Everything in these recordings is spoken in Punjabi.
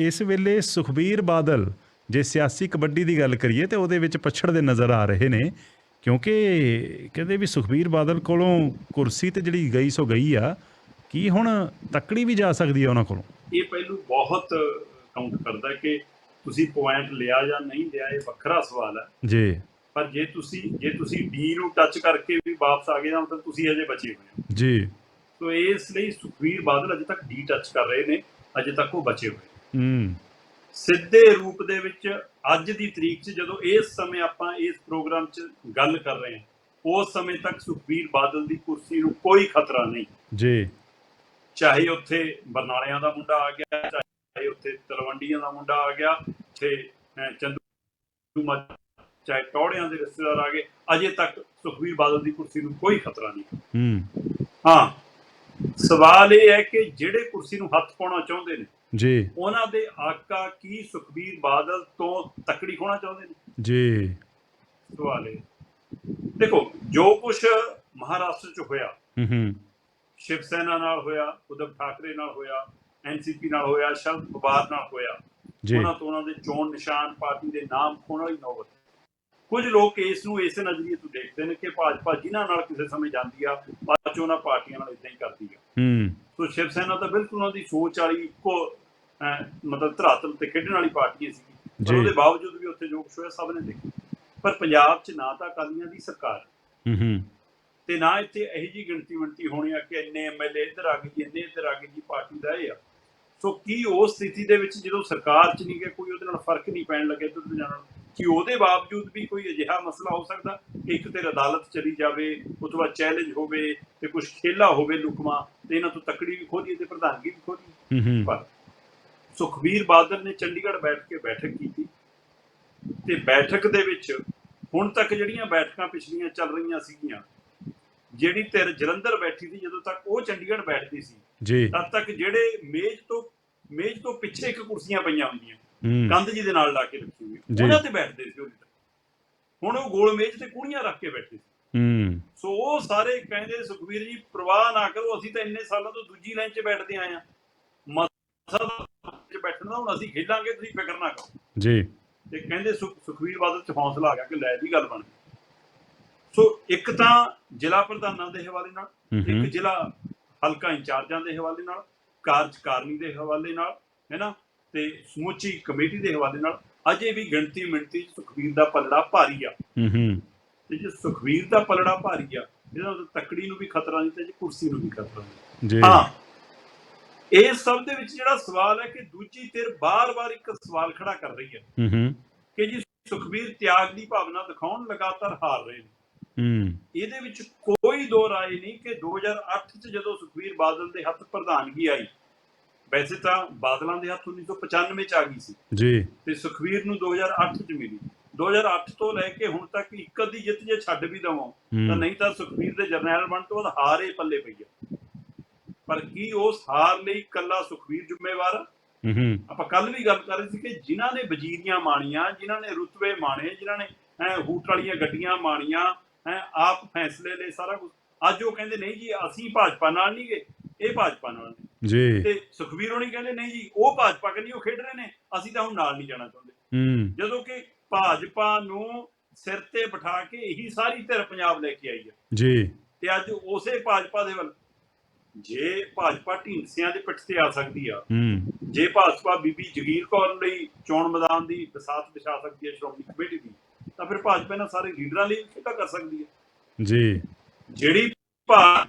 ਇਸ ਵੇਲੇ ਸੁਖਬੀਰ ਬਾਦਲ ਜੇ ਸਿਆਸੀ ਕਬੱਡੀ ਦੀ ਗੱਲ ਕਰੀਏ ਤੇ ਉਹਦੇ ਵਿੱਚ ਪਛੜਦੇ ਨਜ਼ਰ ਆ ਰਹੇ ਨੇ ਕਿਉਂਕਿ ਕਹਿੰਦੇ ਵੀ ਸੁਖਬੀਰ ਬਾਦਲ ਕੋਲੋਂ ਕੁਰਸੀ ਤੇ ਜਿਹੜੀ ਗਈ ਸੋ ਗਈ ਆ ਕੀ ਹੁਣ ਤੱਕੜੀ ਵੀ ਜਾ ਸਕਦੀ ਆ ਉਹਨਾਂ ਕੋਲੋਂ? ਇਹ ਪਹਿਲੂ ਬਹੁਤ ਕਾਊਂਟ ਕਰਦਾ ਹੈ ਕਿ ਤੁਸੀਂ ਪੁਆਇੰਟ ਲਿਆ ਜਾਂ ਨਹੀਂ ਲਿਆ ਇਹ ਵੱਖਰਾ ਸਵਾਲ ਹੈ। ਜੀ। ਪਰ ਜੇ ਤੁਸੀਂ ਜੇ ਤੁਸੀਂ ਡੀ ਨੂੰ ਟੱਚ ਕਰਕੇ ਵੀ ਵਾਪਸ ਆ ਗਏ ਤਾਂ ਮਤਲਬ ਤੁਸੀਂ ਅਜੇ ਬਚੇ ਹੋਏ ਹੋ। ਜੀ। ਸੋ ਇਸ ਲਈ ਸੁਖਵੀਰ ਬਾਦਲ ਅਜੇ ਤੱਕ ਡੀ ਟੱਚ ਕਰ ਰਹੇ ਨੇ ਅਜੇ ਤੱਕ ਉਹ ਬਚੇ ਹੋਏ ਹੂੰ। ਸਿੱਧੇ ਰੂਪ ਦੇ ਵਿੱਚ ਅੱਜ ਦੀ ਤਰੀਕ 'ਚ ਜਦੋਂ ਇਸ ਸਮੇਂ ਆਪਾਂ ਇਸ ਪ੍ਰੋਗਰਾਮ 'ਚ ਗੱਲ ਕਰ ਰਹੇ ਹਾਂ ਉਸ ਸਮੇਂ ਤੱਕ ਸੁਖਵੀਰ ਬਾਦਲ ਦੀ ਕੁਰਸੀ ਨੂੰ ਕੋਈ ਖਤਰਾ ਨਹੀਂ। ਜੀ। ਚਾਹੇ ਉੱਥੇ ਬਰਨਾਲਿਆਂ ਦਾ ਮੁੰਡਾ ਆ ਗਿਆ ਚਾਹੇ ਉੱਥੇ ਤਲਵੰਡੀਆਂ ਦਾ ਮੁੰਡਾ ਆ ਗਿਆ ਤੇ ਚੰਦੂ ਮਾ ਚਾਹੇ ਟੌੜਿਆਂ ਦੇ ਰਿਸ਼ਤੇਦਾਰ ਆ ਗਏ ਅਜੇ ਤੱਕ ਸੁਖਵੀਰ ਬਾਦਲ ਦੀ ਕੁਰਸੀ ਨੂੰ ਕੋਈ ਖਤਰਾ ਨਹੀਂ। ਹੂੰ। ਹਾਂ ਸਵਾਲ ਇਹ ਹੈ ਕਿ ਜਿਹੜੇ ਕੁਰਸੀ ਨੂੰ ਹੱਥ ਪਾਉਣਾ ਚਾਹੁੰਦੇ ਨੇ ਜੀ। ਉਹਨਾਂ ਦੇ ਆਕਾ ਕੀ ਸੁਖਬੀਰ ਬਾਦਲ ਤੋਂ ਤਕੜੀ ਹੋਣਾ ਚਾਹੁੰਦੇ ਨੇ? ਜੀ। ਸਵਾਲ ਦੇਖੋ ਜੋ ਕੁਝ ਮਹਾਰਾਸ਼ਟਰ 'ਚ ਹੋਇਆ ਹੂੰ ਹੂੰ। ਸ਼ਿਵ ਸੈਨਾ ਨਾਲ ਹੋਇਆ ਉਦਵ ਠਾਕਰੇ ਨਾਲ ਹੋਇਆ ਐਨਸੀਪੀ ਨਾਲ ਹੋਇਆ ਸ਼ਰਦ ਪਵਾਰ ਨਾਲ ਹੋਇਆ ਜੀ। ਉਹਨਾਂ ਤੋਂ ਉਹਨਾਂ ਦੇ ਚੋਣ ਨਿਸ਼ਾਨ ਪਾਰਟੀ ਦੇ ਨਾਮ ਖੋਣ ਵਾਲੀ ਨੌਬਤ ਕੁਝ ਲੋਕ ਇਸ ਨੂੰ ਇਸੇ ਨਜ਼ਰੀਏ ਤੋਂ ਦੇਖਦੇ ਨੇ ਕਿ ਭਾਜਪਾ ਜਿਨ੍ਹਾਂ ਨਾਲ ਕਿਸੇ ਸਮੇਂ ਜਾਂਦੀ ਆ ਬਾਅਦ 'ਚ ਉਹਨਾਂ ਪਾਰਟੀਆਂ ਨਾਲ ਇਦਾਂ ਹੀ ਕਰਦੀ ਆ। ਹੂੰ। ਸੋ ਸ਼ਿਵ ਸੈਨਾ ਤਾਂ ਬਿਲਕੁਲ ਉਹਨਾਂ ਦੀ ਸੋਚ ਵਾਲੀ ਇੱਕੋ ਮਤਲਬ ਧਰਾਤਲ ਤੇ ਖੇਡਣ ਵਾਲੀ ਪਾਰਟੀ ਸੀ ਪਰ। ਉਹਦੇ ਬਾਵਜੂਦ ਵੀ ਉੱਥੇ ਜੋ ਕੁਛ ਹੋਇਆ ਸਭ ਨੇ ਦੇਖਿਆ। ਪਰ ਪੰਜਾਬ 'ਚ ਨਾ ਤਾਂ ਅਕਾਲੀਆਂ ਦੀ ਸਰਕਾਰ ਹੂੰ। ਹੂੰ ਤੇ ਨਾ ਇੱਥੇ ਇਹੀ ਜੀ ਗਿਣਤੀ ਵੰਤੀ ਹੋਣੀ ਆ ਕਿ ਇੰਨੇ ਐਮਐਲਏ ਇੱਧਰ ਆ ਗਏ ਇੰਨੇ ਇੱਧਰ ਆ ਗਏ ਜੀ ਪਾਰਟੀ ਦਾ ਇਹ ਆ। ਸੋ ਕੀ ਉਸ ਸਥਿਤੀ ਦੇ ਵਿੱਚ ਜਦੋਂ ਸਰਕਾਰ 'ਚ ਨਹੀਂ ਗਏ ਕੋਈ ਉਹਦੇ ਨਾਲ ਫ਼ਰਕ ਨਹੀਂ ਪੈਣ ਲੱਗੇ ਤੇ ਜਾਣ ਨਾਲ ਕਿ ਉਹਦੇ ਬਾਵਜੂਦ ਵੀ ਕੋਈ ਅਜਿਹਾ ਮਸਲਾ ਹੋ ਸਕਦਾ ਕਿ ਇੱਕ ਤੇ ਅਦਾਲਤ ਚਲੀ ਜਾਵੇ ਉਸ ਤੋਂ ਬਾਅਦ ਚੈਲੰਜ ਹੋਵੇ ਤੇ ਕੁਝ ਖੇਲਾ ਹੋਵੇ ਲੁਕਮਾ ਤੇ ਇਹਨਾਂ ਤੋਂ ਤਕੜੀ ਵੀ ਖੋਦੀ ਤੇ ਪ੍ਰਧਾਨਗੀ ਵੀ ਖੋਦੀ ਹੂੰ ਹੂੰ। ਪਰ ਸੁਖਬੀਰ ਬਾਦਲ ਨੇ ਚੰਡੀਗੜ੍ਹ ਬੈਠ ਕੇ ਬੈਠਕ ਕੀਤੀ। ਤੇ ਬੈਠਕ ਦੇ ਵਿੱਚ ਹੁਣ ਤੱਕ ਜਿਹੜੀਆਂ ਬੈਠਕਾਂ ਪਿਛਲੀਆਂ ਚੱਲ ਰਹੀਆਂ ਸੀਗੀਆਂ ਜਿਹੜੀ ਧਿਰ ਜਲੰਧਰ ਬੈਠੀ ਸੀ ਜਦੋਂ ਤੱਕ ਉਹ ਚੰਡੀਗੜ੍ਹ ਬੈਠਦੀ ਸੀ ਜੀ। ਤਦ ਤੱਕ ਜਿਹੜੇ ਮੇਜ਼ ਤੋਂ ਮੇਜ਼ ਤੋਂ ਪਿੱਛੇ ਇੱਕ ਕੁਰਸੀਆਂ ਪਈਆਂ ਹੁੰਦੀਆਂ ਕੰਧ ਜੀ ਦੇ ਨਾਲ ਲਾ ਕੇ ਰੱਖੀ ਹੋਈ। ਉਹਨਾਂ ਤੇ ਬੈਠਦੇ ਸੀ ਉਹ। ਹੁਣ ਉਹ ਗੋਲ ਮੇਜ਼ ਤੇ ਕੁੜੀਆਂ ਰੱਖ ਕੇ ਬੈਠੇ ਸੀ। ਹੂੰ। ਸੋ ਉਹ ਸਾਰੇ ਕਹਿੰਦੇ ਸੁਖਵੀਰ ਜੀ ਪ੍ਰਵਾਹ ਨਾ ਕਰੋ ਅਸੀਂ ਤਾਂ ਇੰਨੇ ਸਾਲਾਂ ਤੋਂ ਦੂਜੀ ਲਾਈਨ 'ਚ ਬੈਠਦੇ ਆਏ ਆ ਮਸਾ ਦਾ ਹੁਣ ਅਸੀਂ ਖੇਡਾਂਗੇ ਤੁਸੀਂ ਫਿਕਰ ਨਾ ਕਰੋ। ਜੀ। ਤੇ ਕਹਿੰਦੇ ਸੁਖ- ਸੁਖਵੀਰ ਬਾਦਲ ਚ ਹੌਸਲਾ ਆ ਗਿਆ ਕਿ ਲੈ ਵੀ ਗੱਲ ਬਣ ਗਈ। ਸੋ ਇੱਕ ਤਾਂ ਜ਼ਿਲ੍ਹਾ ਪ੍ਰਧਾਨਾਂ ਦੇ ਹਵਾਲੇ ਨਾਲ ਇੱਕ ਜ਼ਿਲ੍ਹਾ ਹਲਕਾ ਇੰਚਾਰਜਾਂ ਦੇ ਹਵਾਲੇ ਨਾਲ ਕਾਰਜਕਾਰਨੀ ਦੇ ਹਵਾਲੇ ਨਾਲ ਹੈਨਾ? ਤੇ ਸਮੁੱਚੀ ਕਮੇਟੀ ਦੇ ਹਵਾਲੇ ਨਾਲ ਅਜੇ ਵੀ ਗਿਣਤੀ 'ਚ ਸੁਖਵੀਰ ਦਾ ਪਲੜਾ ਭਾਰੀ ਆ। ਹੂੰ ਹੂੰ। ਤੇ ਜੇ ਸੁਖਵੀਰ ਦਾ ਪਲੜਾ ਭਾਰੀ ਆ ਇਹਦਾ ਤਕੜੀ ਨੂੰ ਵੀ ਖਤਰਾ ਨਹੀਂ ਤੇ ਜੇ ਕੁਰਸੀ ਨੂੰ ਵੀ ਖਤਰਾ ਨਹੀਂ। ਜੀ। ਹਾਂ ਇਹ ਸਭ ਦੇ ਵਿੱਚ ਜਿਹੜਾ ਸਵਾਲ ਹੈ ਕਿ ਦੂਜੀ ਧਿਰ ਬਾਰ-ਬਾਰ ਇੱਕ ਸਵਾਲ ਖੜਾ ਕਰ ਰਹੀ ਹੈ। ਹੂੰ ਹੂੰ। ਕਿ ਜੀ ਸੁਖਬੀਰ ਤਿਆਗ ਦੀ ਭਾਵਨਾ ਦਿਖਾਉਣ ਲਗਾਤਾਰ ਹਾਰ ਰਹੇ ਨੇ। ਹੂੰ। ਇਹਦੇ ਵਿੱਚ ਕੋਈ ਦੋ ਰਾਏ ਨਹੀਂ ਕਿ 2008 ਚ ਜਦੋਂ ਸੁਖਬੀਰ ਬਾਦਲ ਦੇ ਹੱਥ ਪ੍ਰਧਾਨਗੀ ਆਈ ਵੈਸੇ ਤਾਂ ਬਾਦਲਾਂ ਦੇ ਹੱਥ 1995 ਚ ਆ ਗਈ ਸੀ। ਜੀ। ਤੇ ਸੁਖਬੀਰ ਨੂੰ 2008 ਚ ਮਿਲੀ। 2008 ਤੋਂ ਲੈ ਕੇ ਹੁਣ ਤੱਕ ਇੱਕ ਅੱਧੀ ਜਿੱਤ ਜੇ ਛੱਡ ਵੀ ਦਵਾਂ ਤਾਂ ਨਹੀਂ ਤਾਂ ਸੁਖਬੀਰ ਦੇ ਜਰਨੈਲ ਬਣ ਤੋਂ ਬਾਅਦ ਹਾਰ ਪੱਲੇ ਪਈ ਆ। ਪਰ ਕੀ ਉਸ ਹਾਰ ਲਈ ਕੱਲਾ ਸੁਖਬੀਰ ਜ਼ਿੰਮੇਵਾਰ? ਹੂੰ ਹੂੰ ਆਪਾਂ ਕੱਲ ਵੀ ਗੱਲ ਕਰ ਰਹੇ ਸੀ ਕਿ ਜਿਨ੍ਹਾਂ ਨੇ ਵਜ਼ੀਰੀਆਂ ਮਾਣੀਆਂ ਜਿਨ੍ਹਾਂ ਨੇ ਰੁਤਬੇ ਮਾਣੇ ਜਿਨ੍ਹਾਂ ਨੇ ਹੂਟ ਵਾਲੀਆਂ ਗੱਡੀਆਂ ਮਾਣੀਆਂ ਆਪ ਫੈਸਲੇ ਲੈ ਸਾਰਾ ਕੁਝ ਅੱਜ ਉਹ ਕਹਿੰਦੇ ਨਹੀਂ ਜੀ ਅਸੀਂ ਭਾਜਪਾ ਨਾਲ ਨਹੀਂ ਗਏ। ਇਹ ਭਾਜਪਾ ਨਾਲ ਨੇ। ਜੀ। ਤੇ ਸੁਖਬੀਰ ਹੋਣੀ ਕਹਿੰਦੇ ਨਹੀਂ ਜੀ ਉਹ ਭਾਜਪਾ ਕਹਿੰਦੀ ਉਹ ਖੇਡ ਰਹੇ ਨੇ। ਅਸੀਂ ਤਾਂ ਹੁਣ ਨਾਲ ਨਹੀਂ ਜਾਣਾ ਚਾਹੁੰਦੇ। ਹੂੰ। ਜਦੋਂ ਕਿ ਭਾਜਪਾ ਨੂੰ ਸਿਰ ਤੇ ਬਿਠਾ ਕੇ ਇਹੀ ਸਾਰੀ ਧਿਰ ਪੰਜਾਬ ਲੈ ਕੇ ਆਈ ਹੈ। ਜੀ। ਤੇ ਅੱਜ ਉਸੇ ਭਾਜਪਾ ਦੇ ਵੱਲ ਜੇ ਭਾਜਪਾ ਢੀਂਡਸਿਆਂ ਦੇ ਪਿੱਠ ਤੇ ਆ ਸਕਦੀ ਆ ਜੇ ਭਾਜਪਾ ਬੀਬੀ ਜਗੀਰ ਕੌਰ ਲਈ ਚੋਣ ਮੈਦਾਨ ਦੀ ਵਿਸਾਤ ਵਿਛਾ ਸਕਦੀ ਹੈ ਸ਼੍ਰੋਮਣੀ ਕਮੇਟੀ ਦੀ ਤਾਂ ਫਿਰ ਭਾਜਪਾ ਇਹਨਾਂ ਸਾਰੇ ਲੀਡਰਾਂ ਲਈ ਕਿੱਦਾਂ ਕਰ ਸਕਦੀ ਹੈ ਜੀ। ਜਿਹੜੀ ਭਾਜਪਾ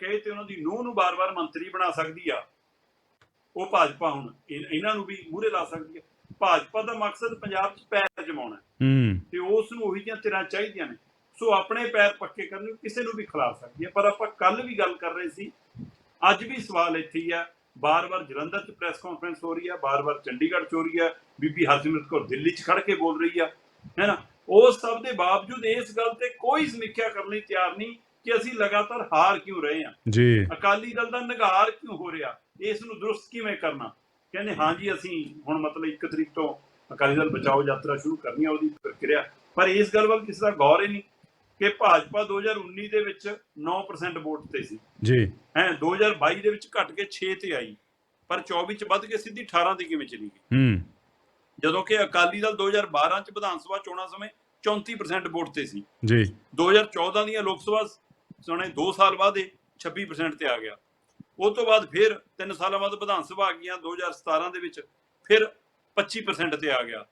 ਕਹੇ ਤੇ ਉਹਨਾਂ ਦੀ ਨੂੰਹ ਨੂੰ ਬਾਰ-ਬਾਰ ਮੰਤਰੀ ਬਣਾ ਸਕਦੀ ਆ ਉਹ ਭਾਜਪਾ ਹੁਣ ਇਹ- ਇਹਨਾਂ ਨੂੰ ਵੀ ਮੂਹਰੇ ਲਾ ਸਕਦੀ ਹੈ ਭਾਜਪਾ ਦਾ ਮਕਸਦ ਪੰਜਾਬ 'ਚ ਪੈਰ ਜਮਾਉਣਾ ਹੈ। ਹੂੰ। ਤੇ ਉਸ ਨੂੰ ਉਹੀ ਜਿਹੀਆਂ ਚਾਹੀਦੀਆਂ ਨੇ। ਸੋ ਆਪਣੇ ਪੈਰ ਪੱਕੇ ਕਰਨ ਨੂੰ ਕਿਸੇ ਨੂੰ ਵੀ ਖਿਲਾ ਸਕਦੀ ਹੈ। ਪਰ ਆਪਾਂ ਕੱਲ ਵੀ ਗੱਲ ਕਰ ਰਹੇ ਸੀ ਅੱਜ ਵੀ ਸਵਾਲ ਇੱਥੇ ਹੀ ਆ। ਬਾਰ-ਬਾਰ ਜਲੰਧਰ 'ਚ ਪ੍ਰੈਸ ਕਾਨਫਰੰਸ ਹੋ ਰਹੀ ਆ ਬਾਰ-ਬਾਰ ਚੰਡੀਗੜ੍ਹ 'ਚ ਹੋ ਰਹੀ ਆ ਬੀਬੀ ਹਰਸਿਮਰਤ ਕੌਰ ਦਿੱਲੀ 'ਚ ਖੜ ਕੇ ਬੋਲ ਰਹੀ ਆ ਹੈਨਾ ਉਸ ਸਭ ਦੇ ਬਾਵਜੂਦ ਇਸ ਗੱਲ ਤੇ ਕੋਈ ਸਮੀਖਿਆ ਕਰਨ ਲਈ ਤਿਆਰ ਨਹੀਂ ਕਿ ਅਸੀਂ ਲਗਾਤਾਰ ਹਾਰ ਕਿਉਂ ਰਹੇ ਹਾਂ ਜੀ। ਅਕਾਲੀ ਦਲ ਦਾ ਨਿਗਾਰ ਕਿਉਂ ਹੋ ਰਿਹਾ? ਇਸ ਨੂੰ ਦਰੁਸਤ ਕਿਵੇਂ ਕਰਨਾ? ਕਹਿੰਦੇ ਹਾਂਜੀ ਅਸੀਂ ਹੁਣ ਮਤਲਬ 1 ਤਰੀਕ ਤੋਂ ਅਕਾਲੀ ਦਲ ਬਚਾਓ ਯਾਤਰਾ ਸ਼ੁਰੂ ਕਰਨੀ ਆ ਉਹਦੀ ਪ੍ਰਕਿਰਿਆ। ਪਰ ਇਸ ਗੱਲ ਵੱਲ ਕਿਸੇ ਦਾ ਗੌਰ ਹੀ ਨਹੀਂ। ਕਿ ਭਾਜਪਾ 2019 ਦੇ ਵਿੱਚ 9% ਵੋਟ ਤੇ ਸੀ। ਜੀ। ਹੈ 2022 ਦੇ ਵਿੱਚ ਘਟ ਕੇ 6 ਤੇ ਆਈ। ਪਰ 24 ਚ ਵੱਧ ਕੇ ਸਿੱਧੀ 18 ਤੇ ਕਿਵੇਂ ਚਲੀ ਗਈ? ਹੂੰ। ਜਦੋਂ ਕਿ ਅਕਾਲੀ ਦਲ 2012 ਚ ਵਿਧਾਨ ਸਭਾ ਚੋਣਾਂ ਸਮੇਂ 34% ਵੋਟ ਤੇ ਸੀ। ਜੀ। 2014 ਦੀਆਂ ਲੋਕ ਸਭਾ ਚੋਣਾਂ 2 ਸਾਲ ਬਾਅਦ ਇਹ 26% ਤੇ ਆ ਗਿਆ। ਉਸ ਤੋਂ ਬਾਅਦ ਫਿਰ 3 ਸਾਲਾਂ ਬਾਅਦ ਵਿਧਾਨ ਸਭਾ ਆ ਗਈਆਂ 2017 ਦੇ ਵਿੱਚ ਫਿਰ 25% ਤੇ ਆ ਗਿਆ।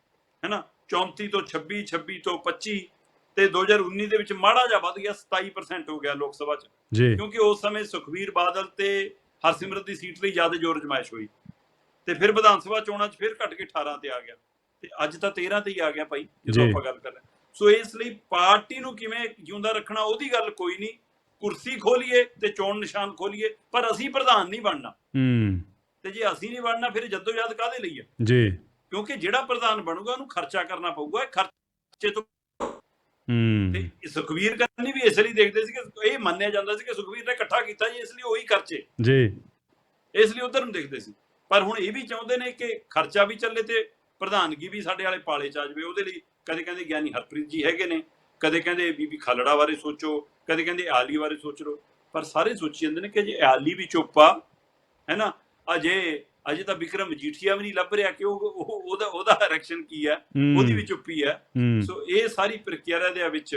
ਹੈਨਾ? 34 ਤੋਂ 26 26 ਤੋਂ 25 ਤੇ 2019 ਦੇ ਵਿੱਚ ਮਾੜਾ ਜਿਹਾ ਵੱਧ ਗਿਆ 27% ਹੋ ਗਿਆ ਲੋਕ ਸਭਾ 'ਚ। ਜੀ। ਕਿਉਂਕਿ ਉਸ ਸਮੇਂ ਸੁਖਵੀਰ ਬਾਦਲ ਤੇ ਹਰਸਿਮਰਤ ਦੀ ਸੀਟ ਲਈ ਜ਼ਿਆਦਾ ਜ਼ੋਰ ਜਮਾਇਸ਼ ਹੋਈ। ਤੇ ਫਿਰ ਵਿਧਾਨ ਸਭਾ ਚੋਣਾਂ 'ਚ ਫਿਰ ਘਟ ਕੇ 18 ਤੇ ਆ ਗਿਆ। ਤੇ ਅੱਜ ਤਾਂ 13 ਤੇ ਹੀ ਆ ਗਿਆ ਭਾਈ ਜਦੋਂ। ਆਪਾਂ ਗੱਲ ਕਰ ਰਹੇ। ਸੋ ਇਸ ਲਈ ਪਾਰਟੀ ਨੂੰ ਕਿਵੇਂ ਜਿਉਂਦਾ ਰੱਖਣਾ ਉਹਦੀ ਗੱਲ ਕੋਈ ਨਹੀਂ। ਕੁਰਸੀ ਖੋਲੀਏ ਤੇ ਚੋਣ ਨਿਸ਼ਾਨ ਖੋਲੀਏ ਪਰ ਅਸੀਂ ਪ੍ਰਧਾਨ ਨਹੀਂ ਬਣਨਾ। ਹੂੰ। ਤੇ ਜੇ ਅਸੀਂ ਨਹੀਂ ਬਣਨਾ ਫਿਰ ਜਦੋਜਹਿਦ ਕਾਹਦੇ ਲਈ ਹੈ ਜੀ। ਕਿਉਂਕਿ ਜਿਹੜਾ ਪ੍ਰਧਾਨ ਬਣੂਗਾ ਉਹਨੂੰ ਖਰਚਾ ਕਰਨਾ ਪਊਗਾ। ਇਹ ਖਰਚੇ ਤੋਂ ਤੇ ਸੁਖਵੀਰ ਕਰਨੀ ਵੀ ਇਸ ਲਈ ਦੇਖਦੇ ਸੀ ਕਿ ਇਹ ਮੰਨਿਆ ਜਾਂਦਾ ਸੀ ਕਿ ਸੁਖਵੀਰ ਨੇ ਇਕੱਠਾ ਕੀਤਾ ਜੀ ਇਸ ਲਈ ਉਹੀ ਖਰਚੇ। ਜੀ। ਇਸ ਲਈ ਉਧਰ ਨੂੰ ਦੇਖਦੇ ਸੀ। ਪਰ ਹੁਣ ਇਹ ਵੀ ਚਾਹੁੰਦੇ ਨੇ ਕਿ ਖਰਚਾ ਵੀ ਚੱਲੇ ਤੇ ਪ੍ਰਧਾਨਗੀ ਵੀ ਸਾਡੇ ਵਾਲੇ ਪਾਲੇ ਚ ਆ ਜਾਵੇ। ਉਹਦੇ ਲਈ ਕਦੇ ਕਹਿੰਦੇ ਗਿਆਨੀ ਹਰਪ੍ਰੀਤ ਜੀ ਹੈਗੇ ਨੇ ਕਦੇ ਕਹਿੰਦੇ ਬੀਬੀ ਖਾਲੜਾ ਬਾਰੇ ਸੋਚੋ ਕਦੇ ਕਹਿੰਦੇ ਆਲੀ ਬਾਰੇ ਸੋਚ ਲਓ। ਪਰ ਸਾਰੇ ਸੋਚੀ ਜਾਂਦੇ ਨੇ ਕਿ ਜੇ ਆਲੀ ਵੀ ਚੁੱਪ ਆ ਹੈਨਾ ਅਜੇ ਅਜੇ ਤਾਂ ਵਿਕਰਮ ਮਜੀਠੀਆ ਵੀ ਨਹੀਂ ਲੱਭ ਰਿਹਾ ਕਿ ਉਹ ਉਹ- ਉਹਦਾ ਉਹਦਾ ਐਕਸ਼ਨ ਕੀ ਹੂੰ, ਉਹਦੀ ਵੀ ਚੁੱਪੀ ਹੈ ਹੂੰ। ਸੋ ਇਹ ਸਾਰੀ ਪ੍ਰਕਿਰਿਆ ਦੇ ਵਿੱਚ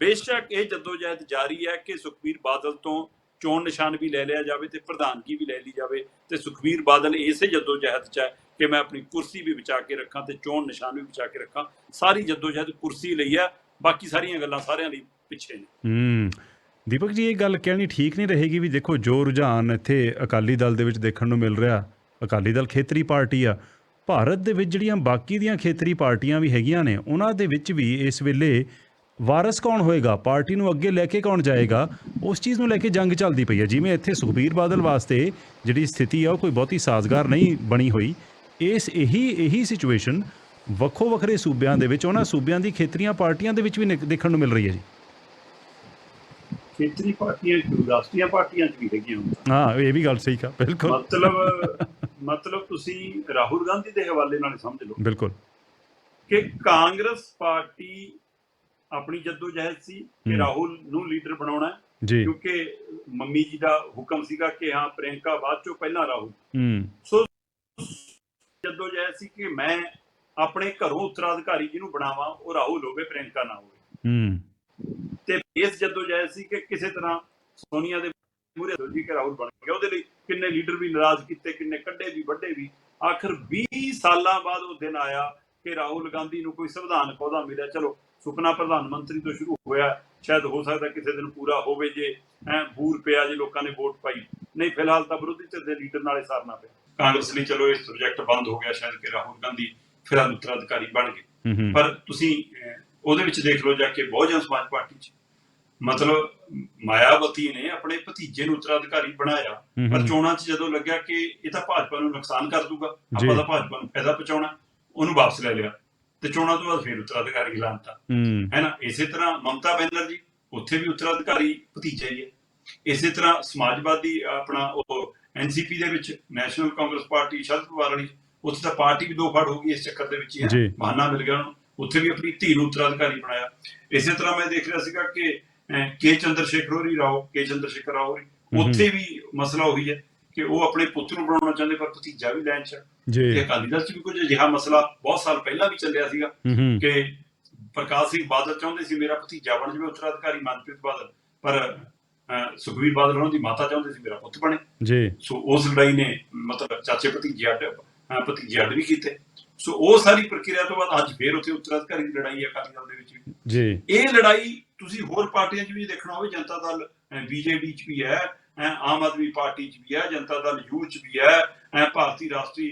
ਬੇਸ਼ੱਕ ਇਹ ਜਦੋਜਹਿਦ ਜਾਰੀ ਹੈ ਕਿ ਸੁਖਬੀਰ ਬਾਦਲ ਤੋਂ ਚੋਣ ਨਿਸ਼ਾਨ ਵੀ ਲੈ ਲਿਆ ਜਾਵੇ ਤੇ ਪ੍ਰਧਾਨਗੀ ਵੀ ਲੈ ਲਈ ਜਾਵੇ ਤੇ ਸੁਖਬੀਰ ਬਾਦਲ ਇਸੇ ਜਦੋਜਹਿਦ ਚ ਹੈ ਕਿ ਮੈਂ ਆਪਣੀ ਕੁਰਸੀ ਵੀ ਬਚਾ ਕੇ ਰੱਖਾਂ ਤੇ ਚੋਣ ਨਿਸ਼ਾਨ ਵੀ ਬਚਾ ਕੇ ਰੱਖਾਂ। ਸਾਰੀ ਜਦੋਜਹਿਦ ਕੁਰਸੀ ਲਈ ਹੈ ਬਾਕੀ ਸਾਰੀਆਂ ਗੱਲਾਂ ਸਾਰਿਆਂ ਲਈ ਪਿੱਛੇ ਨੇ। ਹੂੰ। ਦੀਪਕ ਜੀ ਇਹ ਗੱਲ ਕਹਿਣੀ ਠੀਕ ਨਹੀਂ ਰਹੇਗੀ ਵੀ ਦੇਖੋ ਜੋ ਰੁਝਾਨ ਇੱਥੇ ਅਕਾਲੀ ਦਲ ਦੇ ਵਿੱਚ ਦੇਖਣ ਨੂੰ ਮਿਲ ਰਿਹਾ ਅਕਾਲੀ ਦਲ ਖੇਤਰੀ ਪਾਰਟੀ ਆ। ਭਾਰਤ ਦੇ ਵਿੱਚ ਜਿਹੜੀਆਂ ਬਾਕੀ ਦੀਆਂ ਖੇਤਰੀ ਪਾਰਟੀਆਂ ਵੀ ਹੈਗੀਆਂ ਨੇ ਉਹਨਾਂ ਦੇ ਵਿੱਚ ਵੀ ਇਸ ਵੇਲੇ ਵਾਰਸ ਕੌਣ ਹੋਏਗਾ? ਪਾਰਟੀ ਨੂੰ ਅੱਗੇ ਲੈ ਕੇ ਕੌਣ ਜਾਏਗਾ? ਉਸ ਚੀਜ਼ ਨੂੰ ਲੈ ਕੇ ਜੰਗ ਚੱਲਦੀ ਪਈ ਹੈ ਜਿਵੇਂ ਇੱਥੇ ਸੁਖਬੀਰ ਬਾਦਲ ਵਾਸਤੇ ਜਿਹੜੀ ਸਥਿਤੀ ਆ ਉਹ ਕੋਈ ਬਹੁਤੀ ਸਾਜ਼ਗਾਰ ਨਹੀਂ ਬਣੀ ਹੋਈ। ਇਸ ਇਹੀ ਇਹੀ ਸਿਚੁਏਸ਼ਨ ਵੱਖੋ ਵੱਖਰੇ ਸੂਬਿਆਂ ਦੇ ਵਿੱਚ ਉਹਨਾਂ ਸੂਬਿਆਂ ਦੀ ਖੇਤਰੀਆਂ ਪਾਰਟੀਆਂ ਦੇ ਵਿੱਚ ਵੀ ਦੇਖਣ ਨੂੰ ਮਿਲ ਰਹੀ ਹੈ ਜੀ। ਖੇਤਰੀ ਪਾਰਟੀਆਂ ਰਾਸ਼ਟਰੀਆਂ ਪਾਰਟੀਆਂ ਚ ਵੀ ਹੈਗੀਆਂ। ਹਾਂ ਇਹ ਵੀ ਗੱਲ ਸਹੀ ਕਾ ਬਿਲਕੁਲ। ਮਤਲਬ ਮਤਲਬ ਤੁਸੀਂ ਰਾਹੁਲ ਗਾਂਧੀ ਦੇ ਹਵਾਲੇ ਨਾਲ ਸਮਝ ਲਓ। ਬਿਲਕੁਲ। ਕਿ ਕਾਂਗਰਸ ਪਾਰਟੀ ਆਪਣੀ ਜਦੋਜਹਿਦ ਸੀ ਕਿ। ਰਾਹੁਲ ਨੂੰ ਲੀਡਰ ਬਣਾਉਣਾ ਹੈ। ਜੀ। ਕਿਉਂਕਿ ਮੰਮੀ ਜੀ ਦਾ ਹੁਕਮ ਸੀਗਾ ਕਿ ਹਾਂ ਪ੍ਰਿਯੰਕਾ ਬਾਅਦ ਚੋਂ ਪਹਿਲਾਂ ਰਾਹੁਲ। ਹੂੰ। ਜਦੋਜਹਿਦ ਸੀ ਕਿ ਮੈਂ ਆਪਣੇ ਘਰੋਂ ਉੱਤਰਾਧਿਕਾਰੀ ਜਿਹਨੂੰ ਬਣਾਵਾਂ ਉਹ ਰਾਹੁਲ ਹੋਵੇ ਪ੍ਰਿਯੰਕਾ ਨਾ ਹੋਵੇ। ਹੂੰ। ਤੇ ਇਸ ਜਦੋਜਹਿਦ ਸੀ ਕਿ ਕਿਸੇ ਤਰ੍ਹਾਂ ਸੋਨੀਆ ਦੇ ਮੂਰੇ ਦੋਜੀ ਕਿ ਰਾਹੁਲ ਬਣ ਗਿਆ ਉਹਦੇ ਲਈ ਕਿੰਨੇ ਲੀਡਰ ਵੀ ਨਾਰਾਜ਼ ਕੀਤੇ ਕਿੰਨੇ ਕੱਢੇ ਵੀ ਵੱਡੇ ਵੀ। ਆਖਰ 20 ਸਾਲਾਂ ਬਾਅਦ ਉਹ ਦਿਨ ਆਇਆ ਕਿ ਰਾਹੁਲ ਗਾਂਧੀ ਨੂੰ ਕੋਈ ਸੰਵਿਧਾਨਕ ਅਹੁਦਾ ਮਿਲਿਆ। ਚਲੋ ਸੁਪਨਾ ਪ੍ਰਧਾਨ ਮੰਤਰੀ ਤੋਂ ਸ਼ੁਰੂ ਹੋਇਆ। ਸ਼ਾਇਦ ਹੋ ਸਕਦਾ ਕਿਸੇ ਦਿਨ ਪੂਰਾ ਹੋਵੇ ਜੇ ਐ ਬੂਰ ਪਿਆ ਜੇ ਲੋਕਾਂ ਨੇ ਵੋਟ ਪਾਈ। ਨਹੀਂ ਫਿਲਹਾਲ ਤਾਂ ਵਿਰੋਧੀ ਧਿਰ ਦੇ ਲੀਡਰ ਨਾਲੇ ਸਾਰਨਾ ਪਿਆ। ਕਾਂਗਰਸ ਲਈ ਚਲੋ ਇਹ ਪ੍ਰੋਜੈਕਟ ਬੰਦ ਹੋ ਗਿਆ। ਸ਼ਾਇਦ ਕਿ ਰਾਹੁਲ ਗਾਂਧੀ ਫਿਲਹਾਲ ਉੱਤਰਾਧਿਕਾਰੀ ਬਣ ਗਏ। ਪਰ ਤੁਸੀਂ ਉਹਦੇ ਵਿੱਚ ਦੇਖ ਲਓ ਜਾ ਕੇ ਬਹੁਜਨ ਸਮਾਜ ਪਾਰਟੀ ਚ। ਮਤਲਬ ਮਾਇਆਵਤੀ ਨੇ ਆਪਣੇ ਭਤੀਜੇ ਨੂੰ ਉੱਤਰਾਧਿਕਾਰੀ ਬਣਾਇਆ। ਪਰ। ਚੋਣਾਂ 'ਚ ਜਦੋਂ ਲੱਗਿਆ ਕਿ ਇਹ ਤਾਂ ਭਾਜਪਾ ਨੂੰ ਨੁਕਸਾਨ ਕਰ ਦੂਗਾ। ਆਪਾਂ ਤਾਂ ਭਾਜਪਾ ਨੂੰ ਫਾਇਦਾ ਪਹੁੰਚਾਉਣਾ ਉਹਨੂੰ ਵਾਪਸ ਲੈ ਲਿਆ। ਤੇ ਚੋਣਾਂ ਤੋਂ ਬਾਅਦ ਫਿਰ ਉੱਤਰਾਧਿਕਾਰੀ ਐਲਾਨਤਾ ਹੂੰ। ਨਾ? ਇਸੇ ਤਰ੍ਹਾਂ ਮਮਤਾ ਬੈਨਰਜੀ ਉੱਥੇ ਵੀ ਉੱਤਰਾਧਿਕਾਰੀ ਭਤੀਜਾ ਹੀ ਹੈ। ਇਸੇ ਤਰ੍ਹਾਂ ਸਮਾਜਵਾਦੀ ਆਪਣਾ ਉਹ ਐਨਸੀਪੀ ਦੇ ਵਿੱਚ national Congress party Sharad Pawar ਵਾਲੀ ਉੱਥੇ ਤਾਂ ਪਾਰਟੀ ਵੀ ਦੋ ਫਾੜ ਹੋ ਗਈ ਇਸ ਚੱਕਰ ਦੇ ਵਿੱਚ ਹੀ ਬਹਾਨਾ ਮਿਲ ਗਿਆ ਉਹਨੂੰ। ਉੱਥੇ ਵੀ ਆਪਣੀ ਧੀ ਨੂੰ ਉੱਤਰਾਧਿਕਾਰੀ ਬਣਾਇਆ। ਇਸੇ ਤਰ੍ਹਾਂ ਮੈਂ ਦੇਖ ਰਿਹਾ ਸੀਗਾ ਕਿ ਕੇ ਚੰਦਰ ਸ਼ੇਖਰ ਹੋਰੀ ਰਾਓ ਕੇ ਚੰਦਰ ਸ਼ੇਖਰ ਰਾਓ ਹੋਰੀ। ਉੱਥੇ ਵੀ ਮਸਲਾ ਉਹੀ ਹੈ ਕਿ ਉਹ ਆਪਣੇ ਪੁੱਤ ਨੂੰ ਬਣਾਉਣਾ ਚਾਹੁੰਦੇ ਪਰ ਭਤੀਜਾ ਵੀ ਲੈਣ ਚ। ਜੀ। ਅਕਾਲੀ ਦਲ ਚ ਵੀ ਕੁਝ ਅਜਿਹਾ ਮਸਲਾ ਬਹੁਤ ਸਾਲ ਪਹਿਲਾਂ ਵੀ ਚੱਲਿਆ ਸੀਗਾ ਕਿ ਪ੍ਰਕਾਸ਼ ਸਿੰਘ ਬਾਦਲ ਚਾਹੁੰਦੇ ਸੀ ਮੇਰਾ ਭਤੀਜਾ ਬਣ ਜਾਵੇ ਉੱਤਰਾਧਿਕਾਰੀ ਮਨਪ੍ਰੀਤ ਬਾਦਲ। ਪਰ ਅਹ, ਸੁਖਬੀਰ ਬਾਦਲ ਉਹਨਾਂ ਦੀ ਮਾਤਾ ਚਾਹੁੰਦੇ ਸੀ ਮੇਰਾ ਪੁੱਤ ਬਣੇ। ਜੀ। ਸੋ ਉਸ ਲੜਾਈ ਨੇ ਮਤਲਬ ਚਾਚੇ ਭਤੀਜੇ ਅੱਡ ਭਤੀਜੇ ਅੱਡ ਵੀ ਕੀਤੇ। ਸੋ ਉਹ ਸਾਰੀ ਪ੍ਰਕਿਰਿਆ ਤੋਂ ਬਾਅਦ ਅੱਜ ਫੇਰ ਉੱਥੇ ਉੱਤਰਾਧਿਕਾਰੀ ਦੀ ਲੜਾਈ ਹੈ ਅਕਾਲੀ ਦਲ ਦੇ ਵਿੱਚ ਵੀ। ਜੀ। ਇਹ ਲੜਾਈ ਤੁਸੀਂ ਹੋਰ ਪਾਰਟੀਆਂ 'ਚ ਵੀ ਦੇਖਣਾ ਹੋਵੇ ਜਨਤਾ ਦਲ ਬੀਜੇਡੀ 'ਚ ਵੀ ਹੈ ਆਮ ਆਦਮੀ ਪਾਰਟੀ 'ਚ ਵੀ ਹੈ ਜਨਤਾ ਦਲ ਯੂ 'ਚ ਵੀ ਹੈ ਭਾਰਤੀ ਰਾਸ਼ਟਰੀ